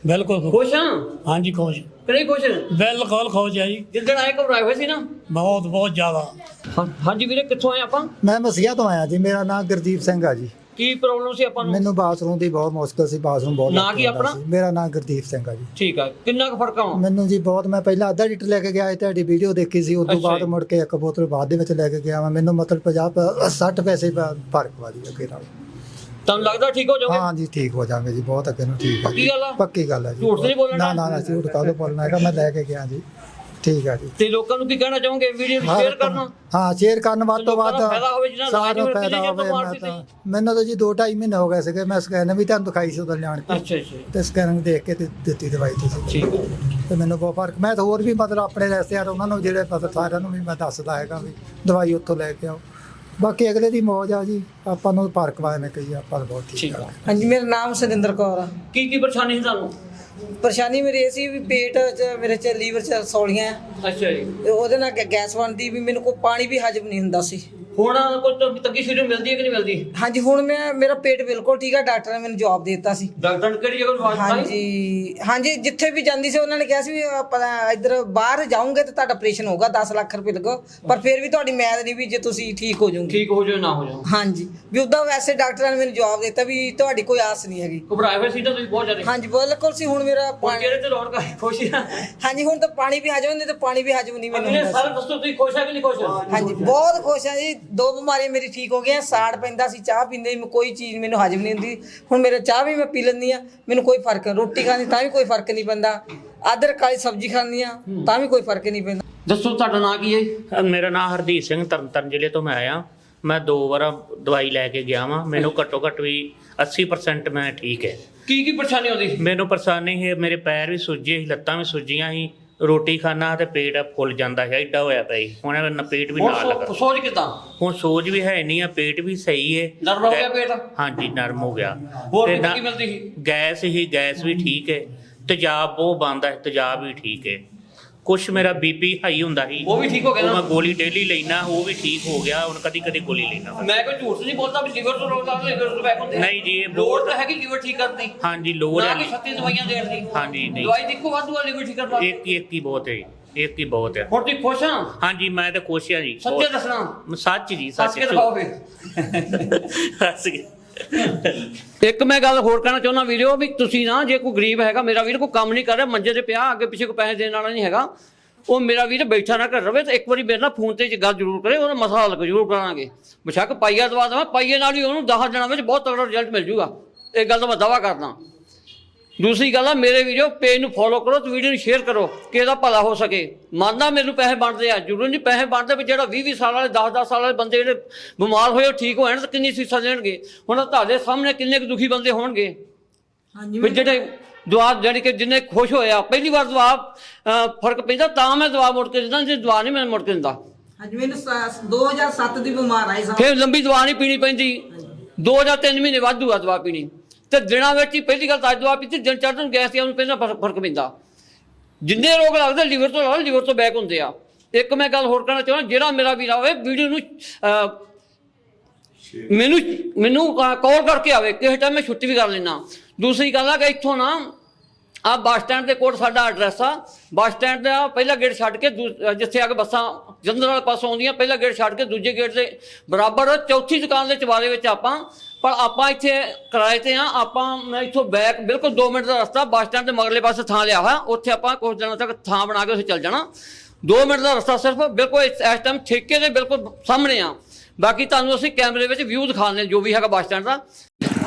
Speaker 9: ਬਿਲਕੁਲ
Speaker 2: ਖੁਸ਼ ਆ
Speaker 9: ਹਾਂਜੀ ਖੁਸ਼।
Speaker 2: ਕਿ ਨਹੀਂ ਖੁਸ਼?
Speaker 9: ਬਿਲਕੁਲ ਖੁਸ਼ ਹੈ ਜੀ।
Speaker 2: ਜਿੱਦਣ ਆਏ ਘਬਰਾਏ ਹੋਏ ਸੀ ਨਾ?
Speaker 9: ਬਹੁਤ ਬਹੁਤ ਜ਼ਿਆਦਾ।
Speaker 2: ਹਾਂ- ਹਾਂਜੀ ਵੀਰੇ ਕਿੱਥੋਂ ਆਏ ਆਪਾਂ?
Speaker 10: ਮੈਂ ਮਸੀਹਾ ਤੋਂ ਆਇਆ ਜੀ ਮੇਰਾ ਨਾਮ ਗੁਰਦੀਪ ਸਿੰਘ ਆ ਜੀ।
Speaker 2: ਕੀ ਪ੍ਰੋਬਲਮ ਸੀ ਆਪਾਂ ਨੂੰ?
Speaker 10: ਮੈਨੂੰ ਬਾਥਰੂਮ ਦੀ ਬਹੁਤ ਮੁਸ਼ਕਲ ਸੀ ਬਾਥਰੂਮ ਬਹੁਤ
Speaker 2: ਨਾਂ ਕੀ ਆਪਣਾ?
Speaker 10: ਸੀ। ਮੇਰਾ ਨਾਮ ਗੁਰਦੀਪ ਸਿੰਘ ਆ ਜੀ। ਮਿੰਟ
Speaker 2: ਆ ਕਿੰਨਾ ਕੁ ਫ਼ਰਕ ਆ
Speaker 10: ਮੈਨੂੰ ਜੀ ਬਹੁਤ ਮੈਂ ਪਹਿਲਾਂ ਅੱਧਾ ਲੀਟਰ ਲੈ ਕੇ ਗਿਆ ਸੀ ਤੁਹਾਡੀ ਵੀਡੀਓ ਦੇਖੀ ਸੀ ਉਸ ਤੋਂ
Speaker 2: ਅੱਛਾ
Speaker 10: ਬਾਅਦ
Speaker 2: ਜੀ।
Speaker 10: ਮੁੜ ਕੇ ਇੱਕ ਬੋਤਲ ਬਾਅਦ ਦੇ ਵਿੱਚ ਲੈ ਕੇ ਗਿਆ ਮੈਂ ਮੈਨੂੰ ਮਤਲਬ 50 ਪ- 60 ਪੈਸੇ ਫ਼ਰਕ ਵਾ ਜੀ ਅੱਗੇ ਨਾਲ।
Speaker 2: ਤੁਹਾਨੂੰ ਲੱਗਦਾ ਠੀਕ ਹੋ ਜਾਓਗੇ?
Speaker 10: ਹਾਂ ਜੀ ਠੀਕ ਹੋ ਜਾਵਾਂਗੇ ਜੀ ਬਹੁਤ ਅੱਗੇ ਨੂੰ ਠੀਕ ਹੈ
Speaker 2: ਪੱਕੀ ਗੱਲ ਆ?
Speaker 10: ਪੱਕੀ ਗੱਲ ਹੈ ਜੀ।
Speaker 2: ਝੂਠ ਤਾਂ ਨਹੀਂ ਬੋਲਣਾ?
Speaker 10: ਨਾ ਨਾ ਨਾ ਝੂਠ ਕਾਹਦੋਂ ਬੋਲਣਾ ਹੈਗਾ? ਮੈਂ ਲੈ ਕੇ ਗਿਆ ਜੀ। ਠੀਕ ਹੈ ਜੀ।
Speaker 2: ਤੇ ਲੋਕਾਂ ਨੂੰ ਕੀ ਕਹਿਣਾ ਚਾਹੋਗੇ? ਵੀਡੀਓ ਨੂੰ ਸ਼ੇਅਰ ਕਰਨਾ।
Speaker 10: ਨੂੰ- ਹਾਂ ਸ਼ੇਅਰ ਕਰਨ ਵੱਧ ਤੋਂ
Speaker 2: ਲੋਕਾਂ
Speaker 10: ਵੱਧ
Speaker 2: ਨੂੰ ਫਾਇਦਾ ਹੋਵੇ ਜਿਹਨਾਂ ਨੂੰ
Speaker 10: ਸਾਰਿਆਂ ਨੂੰ ਫਾਇਦਾ ਹੋਵੇ
Speaker 2: ਮਾਰਦੀ
Speaker 10: ਮੈਂ ਤਾਂ ਮੈਨੂੰ ਤਾਂ ਜੀ 2.5 ਮਹੀਨੇ ਹੋ ਗਏ ਸੀਗੇ। ਮੈਂ ਸਕੈਨ ਵੀ ਤੁਹਾਨੂੰ ਦਿਖਾਈ ਸੀ ਉਦੋਂ ਲਿਆਣ ਕੇ।
Speaker 2: ਅੱਛਾ ਅੱਛਾ।
Speaker 10: ਤੇ ਸਕੈਨਿੰਗ ਦੇਖ ਕੇ ਤੇ ਦਿੱਤੀ ਦਵਾਈ ਤੁਸੀਂ।
Speaker 2: ਠੀਕ ਹੈ
Speaker 10: ਤੇ ਮੈਨੂੰ ਬਹੁਤ ਫ਼ਰਕ ਮੈਂ ਤਾਂ ਹੋਰ ਵੀ ਮਤਲਬ ਆਪਣੇ ਰਿਸ਼ਤੇਦਾਰ ਉਹਨਾਂ ਨੂੰ ਜਿਹੜੇ ਪਤਾ ਸਾਰਿਆਂ ਨੂੰ ਵੀ ਮੈਂ ਦੱਸਦਾ ਹੈਗਾ ਵੀ ਦਵਾਈ ਉੱਥੋਂ ਲੈ ਕੇ ਆਓ। ਬਾਕੀ ਅਗਲੇ ਦੀ ਮੌਜ ਆ ਜੀ ਆਪਾਂ ਨੂੰ ਫ਼ਰਕ ਵਾਏ ਨੇ ਕਹੀ ਆਪਾਂ ਬਹੁਤ ਠੀਕ
Speaker 2: ਠੀਕ
Speaker 10: ਆ।
Speaker 11: ਹਾਂਜੀ ਮੇਰਾ ਨਾਮ ਸੁਰਿੰਦਰ ਕੌਰ ਆ।
Speaker 2: ਕੀ ਕੀ ਪਰੇਸ਼ਾਨੀ ਸੀ ਤੁਹਾਨੂੰ?
Speaker 11: ਪਰੇਸ਼ਾਨੀ ਮੇਰੀ ਇਹ ਸੀ ਵੀ ਪੇਟ 'ਚ ਮੇਰੇ 'ਚ ਲੀਵਰ 'ਚ ਸੌਲੀਆਂ। ਆ
Speaker 2: ਅੱਛਾ ਜੀ।
Speaker 11: ਤੇ ਉਹਦੇ ਨਾਲ ਗੈ- ਗੈਸ ਬਣਦੀ ਵੀ ਮੈਨੂੰ ਕੋਈ ਪਾਣੀ ਵੀ ਹਜਮ ਨਹੀਂ ਹੁੰਦਾ ਸੀ।
Speaker 2: ਹੁਣ ਕੋਈ ਤਾਂ ਤੰਗੀ ਸ਼ੁਰੂ ਮਿਲਦੀ ਹੈ ਕਿ ਨਹੀਂ ਮਿਲਦੀ?
Speaker 11: ਹਾਂਜੀ ਹੁਣ ਮੈਂ ਮੇਰਾ ਪੇਟ ਬਿਲਕੁਲ ਠੀਕ ਆ ਡਾਕਟਰ ਨੇ ਮੈਨੂੰ ਜਵਾਬ ਦੇ ਦਿੱਤਾ ਸੀ।
Speaker 2: ਡਾਕਟਰ ਨੇ ਕਿਹੜੀ ਜਗ੍ਹਾ ਦਵਾਈ
Speaker 11: ਹਾਂਜੀ ਹਾਂਜੀ ਜਿੱਥੇ ਵੀ ਜਾਂਦੀ ਸੀ ਉਹਨਾਂ ਨੇ ਕਿਹਾ ਸੀ ਵੀ ਆਪਾਂ ਇੱਧਰ ਬਾਹਰ ਜਾਓਗੇ ਤਾਂ ਤੁਹਾਡਾ ਆਪਰੇਸ਼ਨ ਹੋਊਗਾ 10 ਲੱਖ ਰੁਪਏ ਲੱਗੋ। ਪਰ ਫਿਰ ਵੀ ਤੁਹਾਡੀ ਮੈਦ ਨਹੀਂ ਵੀ ਜੇ ਤੁਸੀਂ ਠੀਕ ਹੋ ਜਾਓਗੇ।
Speaker 2: ਠੀਕ ਹੋ ਜਾਓ ਨਾ ਹੋ ਜਾਓ।
Speaker 11: ਹਾਂਜੀ ਵੀ ਉਦਾਂ ਵੈਸੇ ਡਾਕਟਰਾਂ ਨੇ ਮੈਨੂੰ ਜਵਾਬ ਦਿੱਤਾ ਵੀ ਤੁਹਾਡੀ ਕੋਈ ਆਸ ਨਹੀਂ ਹੈਗੀ।
Speaker 2: ਘਬਰਾਏ ਹੋਏ ਸੀ ਤਾਂ ਤੁਸੀਂ ਬਹੁਤ ਜ਼ਿਆਦਾ।
Speaker 11: ਹਾਂਜੀ ਬਿਲਕੁਲ ਸੀ ਹੁਣ ਮੇਰਾ
Speaker 2: ਚਿਹਰੇ ਤੇ ਰੌਣਕ ਆਈ ਖੁਸ਼ੀ ਆ?
Speaker 11: ਹਾਂਜੀ ਹੁਣ ਤਾਂ ਪਾਣੀ ਵੀ ਹਜਮ ਨਹੀਂ ਤੇ ਪਾਣੀ ਵੀ ਹਜਮ ਨਹੀਂ ਮੈਨੂੰ
Speaker 2: ਸਾਰੇ ਦੱਸੋ ਤੁਸੀਂ ਖੁਸ਼ ਆ ਕਿ ਨਹੀਂ ਖੁਸ਼?
Speaker 11: ਹਾਂਜੀ ਬਹੁਤ ਖੁਸ਼ ਹਾਂ ਜੀ ਦੋ ਬਿਮਾਰੀਆਂ ਮੇਰੀ ਠੀਕ ਹੋ ਗਈਆਂ ਸਾੜ ਪੈਂਦਾ ਸੀ ਚਾਹ ਪੀਂਦੇ ਸੀ, ਕੋਈ ਚੀਜ਼ ਮੈਨੂੰ ਹਜਮ ਨਹੀਂ ਹੁੰਦੀ। ਹੁਣ ਮੇਰੇ ਚਾਹ ਵੀ ਮੈਂ ਪੀ ਲੈਂਦੀ ਆ ਮੈਨੂੰ ਕੋਈ ਫ਼ਰਕ ਰੋਟੀ ਖਾਂਦੀ ਤਾਂ ਵੀ ਕੋਈ ਫ਼ਰਕ ਨਹੀਂ ਪੈਂਦਾ। ਅਦਰਕ ਵਾਲੀ ਸਬਜ਼ੀ ਖਾਂਦੀ ਆ ਤਾਂ ਵੀ ਕੋਈ ਫ਼ਰਕ ਨਹੀਂ ਪੈਂਦਾ।
Speaker 2: ਦੱਸੋ ਤੁਹਾਡਾ ਨਾਂ ਕੀ ਹੈ
Speaker 7: ਮੇਰਾ ਨਾਮ ਹਰਦੀਪ ਸਿੰਘ ਤਰਨਤਾਰਨ ਜ਼ਿਲ੍ਹੇ ਤੋਂ ਮੈਂ ਆਇਆ। ਮੈਂ ਦੋ ਵਾਰ ਦਵਾਈ ਲੈ ਕੇ ਗਿਆ ਵਾਂ ਮੈਨੂੰ ਘੱਟੋ ਘੱਟ ਵੀ 80% ਮੈਂ ਠੀਕ ਹੈ।
Speaker 2: ਕੀ ਕੀ ਪਰੇਸ਼ਾਨੀ ਆਉਂਦੀ
Speaker 7: ਮੈਨੂੰ ਪਰੇਸ਼ਾਨੀ ਹੈ ਮੇਰੇ ਪੈਰ ਵੀ ਸੁੱਜੇ ਸੀ ਲੱਤਾਂ ਵੀ ਸੁੱਜੀਆਂ ਸੀ ਰੋਟੀ ਖਾਣਾ ਤੇ ਪੇਟ ਫੁੱਲ ਜਾਂਦਾ ਹੈ ਐਡਾ ਹੋਇਆ ਪਿਆ ਸੀ ਹੁਣ ਇਹਦਾ ਪੇਟ ਵੀ ਨਾਲ ਲੱਗਾ।
Speaker 2: ਸੋਚ ਕਿਦਾਂ?
Speaker 7: ਹੁਣ ਸੋਜ ਵੀ ਹੈ ਨਹੀਂ ਆ ਪੇਟ ਵੀ ਸਹੀ ਹੈ
Speaker 2: ਨਰਮ ਹੋ ਗਿਆ ਪੇਟ?
Speaker 7: ਹਾਂਜੀ ਨਰਮ ਹੋ ਗਿਆ।
Speaker 2: ਹੋਰ
Speaker 7: ਨਾ-
Speaker 2: ਕੀ ਮਿਲਦੀ ਸੀ?
Speaker 7: ਗੈਸ ਹੀ ਗੈਸ ਵੀ ਠੀਕ ਹੈ ਤੇਜ਼ਾਬ ਬਹੁਤ ਬੰਦਾ ਹੈ ਤੇਜ਼ਾਬ ਵੀ ਠੀਕ ਹੈ ਕੁਛ ਮੇਰਾ ਬੀਪੀ ਹਾਈ ਹੁੰਦਾ ਸੀ
Speaker 2: ਉਹ ਵੀ ਠੀਕ ਹੋ ਗਿਆ
Speaker 7: ਉਹ
Speaker 2: ਨਾ?
Speaker 7: ਮੈਂ ਗੋਲੀ ਡੇਲੀ ਲੈਣਾ ਉਹ ਵੀ ਠੀਕ ਹੋ ਗਿਆ ਹੁਣ ਕਦੀ ਕਦੀ ਗੋਲੀ ਲੈਣਾ
Speaker 2: ਮੈਂ ਕੋਈ ਝੂਠ ਨਹੀਂ ਬੋਲਦਾ ਵੀ ਲਿਵਰ ਤੋਂ ਰੋਗ ਆਉਂਦਾ ਲਿਵਰ ਤੋਂ ਬੈਕ ਹੁੰਦੇ ਆ।
Speaker 7: ਨਹੀਂ ਜੀ, ਇਹ
Speaker 2: ਲੋੜ
Speaker 7: ਬਹੁਤ-
Speaker 2: ਤਾਂ ਹੈਗੀ ਲਿਵਰ ਠੀਕ ਕਰਨ ਦੀ
Speaker 7: ਹਾਂਜੀ ਲੋੜ
Speaker 2: ਨਾ
Speaker 7: ਹੈ
Speaker 2: ਕਿ 36 ਦਵਾਈਆਂ ਦੇਣ ਦੀ
Speaker 7: ਹਾਂਜੀ, ਨਹੀਂ।
Speaker 2: ਦਵਾਈ ਦੀ ਇੱਕੋ ਵਾਧੂ ਆ ਲਿਵਰ ਠੀਕ ਕਰਨ ਵਾਸਤੇ
Speaker 7: ਇੱਕ ਹੀ ਇੱਕ ਹੀ ਬਹੁਤ ਹੈ ਜੀ। ਇੱਕ ਹੀ ਬਹੁਤ ਆ
Speaker 2: ਹੁਣ ਤੁਸੀਂ ਖੁਸ਼ ਆ
Speaker 7: ਹਾਂਜੀ ਮੈਂ ਤਾਂ ਖੁਸ਼ ਆ ਜੀ
Speaker 2: ਸੱਚੇ
Speaker 7: ਬਹੁਤ।
Speaker 2: ਦੱਸਣਾ
Speaker 7: ਸੱਚ ਜੀ
Speaker 2: ਸੱਚ
Speaker 7: ਸੱਚ
Speaker 2: ਕੇ ਦਿਖਾਓ ਫੇਰ
Speaker 7: ਹੱਸ ਕੇ
Speaker 2: ਇੱਕ ਮੈਂ ਗੱਲ ਹੋਰ ਕਹਿਣਾ ਚਾਹੁੰਦਾ ਵੀਡੀਓ ਵੀ ਤੁਸੀਂ ਨਾ ਜੇ ਕੋਈ ਗਰੀਬ ਹੈਗਾ, ਮੇਰਾ ਵੀਰ ਕੋਈ ਕੰਮ ਨਹੀਂ ਕਰ ਰਿਹਾ, ਮੰਜੇ ਤੇ ਪਿਆ, ਅੱਗੇ ਪਿੱਛੇ ਕੋਈ ਪੈਸੇ ਦੇਣ ਵਾਲਾ ਨਹੀਂ ਹੈਗਾ, ਉਹ ਮੇਰਾ ਵੀਰ ਬੈਠਾ ਨਾ ਕਰ ਰਵੇ, ਤਾਂ ਇੱਕ ਵਾਰੀ ਮੇਰੇ ਨਾਲ ਫੋਨ ਤੇ ਗੱਲ ਜ਼ਰੂਰ ਕਰੇ, ਉਹਦਾ ਮਸਲਾ ਹੱਲ ਜ਼ਰੂਰ ਕਰਾਂਗੇ। ਬੇਸ਼ੱਕ ਪਾਈਆ ਦਵਾ ਦੇਵਾਂ, ਪਾਈਏ ਨਾਲ ਹੀ ਉਹਨੂੰ 10 ਦਿਨਾਂ ਵਿੱਚ ਬਹੁਤ ਤਗੜਾ ਰਿਜ਼ਲਟ ਮਿਲ ਜੂਗਾ। ਇਹ ਗੱਲ ਦਾ ਮੈਂ ਦਾਵਾ ਕਰਦਾ। ਦੂਸਰੀ ਗੱਲ ਆ ਮੇਰੇ ਵੀਡੀਓ ਪੇਜ ਨੂੰ ਫੋਲੋ ਕਰੋ ਤੇ ਵੀਡੀਓ ਨੂੰ ਸ਼ੇਅਰ ਕਰੋ ਕਿ ਇਹਦਾ ਭਲਾ ਹੋ ਸਕੇ। ਮੰਨਦਾ ਮੈਨੂੰ ਪੈਸੇ ਬਣਦੇ ਆ ਜ਼ਰੂਰ ਨਹੀਂ ਪੈਸੇ ਬਣਦੇ ਵੀ ਜਿਹੜਾ 20 20 ਸਾਲ ਵਾਲੇ 10 10 ਸਾਲ ਵਾਲੇ ਬੰਦੇ ਜਿਹੜੇ ਬਿਮਾਰ ਹੋਏ ਉਹ ਠੀਕ ਹੋਣ ਤਾਂ ਕਿੰਨੀ ਫੀਸਾਂ ਦੇਣਗੇ। ਹੁਣ ਤੁਹਾਡੇ ਸਾਹਮਣੇ ਕਿੰਨੇ ਕੁ ਦੁਖੀ ਬੰਦੇ ਹੋਣਗੇ।
Speaker 11: ਹਾਂਜੀ
Speaker 2: ਵੀ ਜਿਹੜੇ ਦੁਆ ਜਾਣੀ ਕਿ ਜਿੰਨੇ ਖੁਸ਼ ਹੋਏ ਆ ਪਹਿਲੀ ਵਾਰ ਦੁਆ ਫ਼ਰਕ ਪੈਂਦਾ ਤਾਂ ਮੈਂ ਦੁਆ ਮੁੜ ਕੇ ਦਿੰਦਾ ਜੇ ਦੁਆ ਨਹੀਂ ਮੈਂ ਮੁੜ ਕੇ ਦਿੰਦਾ।
Speaker 11: ਹਾਂਜੀ ਮੈਨੂੰ 2007 ਦੀ ਬਿਮਾਰ ਆਈ ਸਾਂ।
Speaker 2: ਫਿਰ ਲੰਬੀ ਦਵਾ ਨਹੀਂ ਪੀਣੀ ਪੈਂਦੀ। ਦੋ ਜਾਂ ਤਿੰਨ ਮਹੀਨੇ ਵਾਧੂ ਆ ਦਵਾ ਪੀਣੀ। ਤੇ ਦਿਨਾਂ ਵਿੱਚ ਹੀ ਪਹਿਲੀ ਗੱਲ ਤਾਂ ਅੱਜ ਦਵਾ ਪੀਤੀ ਦਿਨ ਚੜ੍ਹਨ ਗੈਸ ਦੀ ਨੂੰ ਪਹਿਲਾਂ ਫ਼ਰਕ ਪੈਂਦਾ। ਜਿੰਨੇ ਰੋਗ ਲੱਗਦੇ ਲਿਵਰ ਤੋਂ ਲੱਗਦੇ ਲਿਵਰ ਤੋਂ ਬੈਕ ਹੁੰਦੇ ਆ। ਇੱਕ ਮੈਂ ਗੱਲ ਹੋਰ ਕਹਿਣਾ ਚਾਹੁੰਦਾ ਜਿਹੜਾ ਮੇਰਾ ਵੀਰ ਹੋਵੇ ਵੀਡੀਓ ਨੂੰ ਮੈਨੂੰ ਮੈਨੂੰ ਕਾਲ ਕਰਕੇ ਆਵੇ ਕਿਸੇ ਟਾਈਮ ਮੈਂ ਛੁੱਟੀ ਵੀ ਕਰ ਲੈਣਾ ਦੂਸਰੀ ਗੱਲ ਆ ਕਿ ਇੱਥੋਂ ਨਾ ਆ ਬੱਸ ਸਟੈਂਡ ਦੇ ਕੋਲ ਸਾਡਾ ਐਡਰੈਸ ਆ। ਬੱਸ ਸਟੈਂਡ ਦਾ ਪਹਿਲਾ ਗੇਟ ਛੱਡ ਕੇ ਦੂ- ਜਿੱਥੇ ਆ ਕੇ ਬੱਸਾਂ ਜਲੰਧਰ ਵਾਲੇ ਪਾਸੋਂ ਆਉਂਦੀਆਂ, ਪਹਿਲਾ ਗੇਟ ਛੱਡ ਕੇ ਦੂਜੇ ਗੇਟ ਦੇ ਬਰਾਬਰ ਚੌਥੀ ਦੁਕਾਨ ਦੇ ਚਵਾਰੇ ਵਿੱਚ ਆਪਾਂ। ਪਰ ਆਪਾਂ ਇੱਥੇ ਕਿਰਾਏ ਤੇ ਆ। ਆਪਾਂ ਮੈਂ ਇੱਥੋਂ ਬੈਕ ਬਿਲਕੁਲ 2 ਮਿੰਟ ਦਾ ਰਸਤਾ ਬੱਸ ਸਟੈਂਡ ਦੇ ਮਗਰਲੇ ਪਾਸੇ ਥਾਂ ਲਿਆ ਹੋਇਆ। ਉੱਥੇ ਆਪਾਂ ਕੁਝ ਦਿਨਾਂ ਤੱਕ ਥਾਂ ਬਣਾ ਕੇ ਉੱਥੇ ਚੱਲ ਜਾਣਾ। 2 ਮਿੰਟ ਦਾ ਰਸਤਾ ਸਿਰਫ ਬਿਲਕੁਲ ਇਸ ਇਸ ਟਾਈਮ ਠੇਕੇ ਦੇ ਬਿਲਕੁਲ ਸਾਹਮਣੇ ਆ। ਬਾਕੀ ਤੁਹਾਨੂੰ ਅਸੀਂ ਕੈਮਰੇ ਵਿੱਚ ਵਿਊ ਦਿਖਾਉਂਦੇ ਜੋ ਵੀ ਹੈਗਾ ਬੱਸ ਸਟੈਂਡ ਦਾ।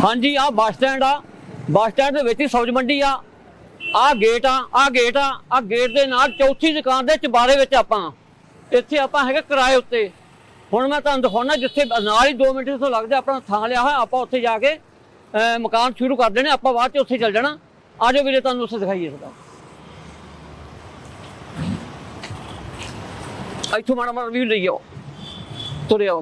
Speaker 2: ਹਾਂਜੀ, ਆ ਬੱਸ ਸਟੈਂਡ ਆ। ਬੱਸ ਸਟੈਂਡ ਦੇ ਵਿੱਚ ਹੀ ਸਬਜ਼ ਮੰਡੀ ਆ। ਆ ਗੇਟ ਆ ਆ ਗੇਟ ਆ ਆ ਗੇਟ ਦੇ ਨਾਲ ਚੌਥੀ ਦੁਕਾਨ ਦੇ ਚਬਾਰੇ ਵਿੱਚ ਆਪਾਂ। ਇੱਥੇ ਆਪਾਂ ਹੈਗੇ ਕਿਰਾਏ ਉੱਤੇ। ਹੁਣ ਮੈਂ ਤੁਹਾਨੂੰ ਦਿਖਾਉਣਾ ਜਿੱਥੇ ਨਾਲ ਹੀ 2 ਮਿੰਟ ਤੋਂ ਲੱਗਦੇ ਆਪਣਾ ਥਾਂ ਲਿਆ ਹੋਇਆ ਆਪਾਂ ਉੱਥੇ ਜਾ ਕੇ ਅਹ, ਮਕਾਨ ਸ਼ੁਰੂ ਕਰ ਦੇਣੇ ਆਪਾਂ ਬਾਅਦ ਚ ਉੱਥੇ ਚੱਲ ਜਾਣਾ। ਆ ਜਾਓ ਵੀਰੇ ਤੁਹਾਨੂੰ ਉੱਥੇ ਦਿਖਾਈਏ ਸਦਾ ਇੱਥੋਂ ਮਾੜਾ ਮਾੜਾ ਵੀ ਲਈ ਆਓ ਤੁਰੇ ਆਓ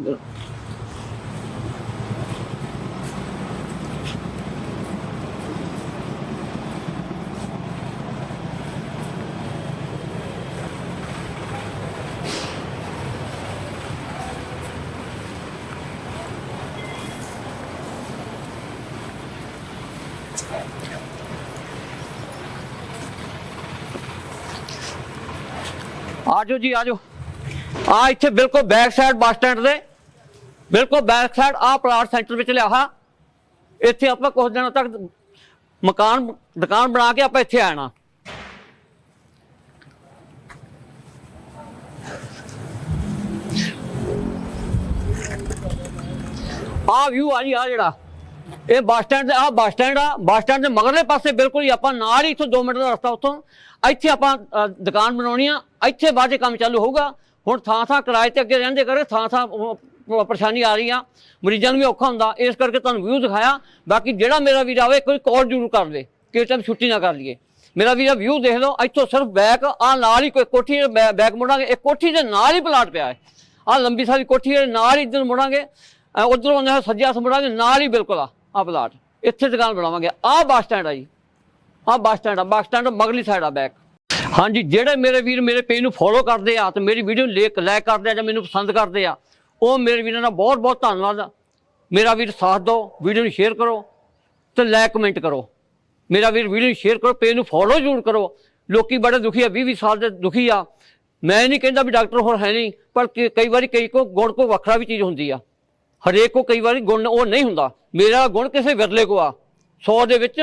Speaker 2: ਆਜੋ ਜੀ, ਆਜੋ। ਆ ਇੱਥੇ ਬਿਲਕੁਲ ਬੈਕ ਸਾਈਡ ਬੱਸ ਸਟੈਂਡ ਦੇ। ਬਿਲਕੁਲ ਬੈਕ ਸਾਈਡ ਆ ਪਲਾਟ ਸੈਂਟਰ ਵਿੱਚ ਲਿਆ ਹਾ। ਇੱਥੇ ਆਪਾਂ ਕੁਝ ਦਿਨਾਂ ਤੱਕ ਮਕਾਨ, ਦੁਕਾਨ ਬਣਾ ਕੇ ਆਪਾਂ ਇੱਥੇ ਆਣਾ। ਆ ਵਿਊ ਆ ਜੀ, ਆ ਜਿਹੜਾ। ਇਹ ਬੱਸ ਸਟੈਂਡ ਦੇ ਆ ਬੱਸ ਸਟੈਂਡ ਆ, ਬੱਸ ਸਟੈਂਡ ਦੇ ਮਗਰਲੇ ਪਾਸੇ ਬਿਲਕੁਲ ਹੀ ਆਪਾਂ ਨਾਲ ਹੀ ਇੱਥੋਂ 2 ਮਿੰਟ ਦਾ ਰਸਤਾ ਉੱਥੋਂ, ਇੱਥੇ ਆਪਾਂ ਦੁਕਾਨ ਬਣਾਉਣੀ ਆ, ਇੱਥੇ ਬਾਅਦ 'ਚ ਕੰਮ ਚਾਲੂ ਹੋਊਗਾ। ਹੁਣ ਥਾਂ ਥਾਂ ਕਿਰਾਏ ਤੇ ਅੱਗੇ ਰਹਿੰਦੇ ਕਰੇ, ਥਾਂ ਥਾਂ ਪਰੇਸ਼ਾਨੀ ਆ ਰਹੀ ਆ ਮਰੀਜ਼ਾਂ ਨੂੰ ਵੀ ਔਖਾ ਹੁੰਦਾ, ਇਸ ਕਰਕੇ ਤੁਹਾਨੂੰ ਵਿਊ ਦਿਖਾਇਆ। ਬਾਕੀ ਜਿਹੜਾ ਮੇਰਾ ਵੀਰ ਆਵੇ, ਕੋਈ ਕਾਲ ਜ਼ਰੂਰ ਕਰ ਦੇ ਕਿ ਟਾਈਮ ਛੁੱਟੀ ਨਾ ਕਰ ਲਈਏ। ਮੇਰਾ ਵੀਰ ਵਿਊ ਦੇਖ ਲਓ, ਇੱਥੋਂ ਸਿਰਫ ਬੈਕ ਆ ਨਾਲ ਹੀ ਕੋਈ ਕੋਠੀ ਬੈਕ ਮੁੜਾਂਗੇ, ਇਹ ਕੋਠੀ ਦੇ ਨਾਲ ਹੀ ਪਲਾਟ ਪਿਆ ਹੈ। ਆ ਲੰਬੀ ਸਾਰੀ ਕੋਠੀ ਦੇ ਨਾਲ ਹੀ ਇੱਧਰ ਮੁੜਾਂਗੇ ਉਧਰੋਂ ਆਉਂਦੇ ਸੱਜਾ ਮੁੜਾਂਗੇ, ਨਾਲ ਹੀ ਬਿਲਕੁਲ ਆ। ਆ ਪਲਾਟ ਇੱਥੇ ਦੁਕਾਨ ਬਣਾਵਾਂਗੇ। ਆ ਬੱਸ ਸਟੈਂਡ ਆ ਜੀ। ਆ ਬੱਸ ਸਟੈਂਡ ਆ। ਬੱਸ ਸਟੈਂਡ ਮਗਲੀ ਸਾਈਡ ਆ ਬੈਕ ਹਾਂਜੀ, ਜਿਹੜੇ ਮੇਰੇ ਵੀਰ ਮੇਰੇ ਪੇਜ ਨੂੰ ਫੋਲੋ ਕਰਦੇ ਆ ਤੇ ਮੇਰੀ ਵੀਡੀਓ ਨੂੰ ਲਾਈਕ ਲਾਈਕ ਕਰਦੇ ਆ ਜਾਂ ਮੈਨੂੰ ਪਸੰਦ ਕਰਦੇ ਆ, ਉਹ ਮੇਰੇ ਵੀਰਾਂ ਦਾ ਬਹੁਤ ਬਹੁਤ ਧੰਨਵਾਦ ਆ। ਮੇਰਾ ਵੀਰ ਸਾਥ ਦਿਓ ਵੀਡੀਓ ਨੂੰ ਸ਼ੇਅਰ ਕਰੋ ਤੇ ਲਾਈਕ ਕਮੈਂਟ ਕਰੋ। ਮੇਰਾ ਵੀਰ ਵੀਡੀਓ ਨੂੰ ਸ਼ੇਅਰ ਕਰੋ ਪੇਜ ਨੂੰ ਫੋਲੋ ਜ਼ਰੂਰ ਕਰੋ। ਲੋਕੀ ਬੜੇ ਦੁਖੀ ਆ 20 20 ਸਾਲ ਦੇ ਦੁਖੀ ਆ। ਮੈਂ ਨਹੀਂ ਕਹਿੰਦਾ ਵੀ ਡਾਕਟਰ ਹੋਰ ਹੈ ਨਹੀਂ, ਪਰ ਕਈ ਵਾਰੀ ਕਈ ਕੋ ਗੁਣ ਕੋ ਵੱਖਰਾ ਵੀ ਚੀਜ਼ ਹੁੰਦੀ ਆ। ਹਰੇਕ ਕੋ ਕਈ ਵਾਰੀ ਗੁਣ ਉਹ ਨਹੀਂ ਹੁੰਦਾ। ਮੇਰਾ ਗੁਣ ਕਿਸੇ ਵਿਰਲੇ ਕੋ ਆ। 100 ਦੇ ਵਿੱਚ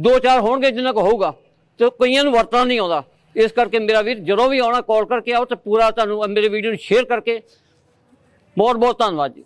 Speaker 2: ਦੋ ਚਾਰ ਹੋਣਗੇ ਜਿੰਨਾ ਕੋ ਹੋਊਗਾ। ਤੇ ਕਈਆਂ ਨੂੰ ਵਰਤਣਾ ਨਹੀਂ ਆਉਂਦਾ। ਇਸ ਕਰਕੇ ਮੇਰਾ ਵੀਰ ਜਦੋਂ ਵੀ ਆਉਣਾ ਕਾਲ ਕਰਕੇ ਆਓ ਤੇ ਪੂਰਾ ਤੁਹਾਨੂੰ ਮੇਰੇ ਵੀਡੀਓ ਨੂੰ ਸ਼ੇਅਰ ਕਰਕੇ। ਬਹੁਤ ਬਹੁਤ ਧੰਨਵਾਦ ਜੀ।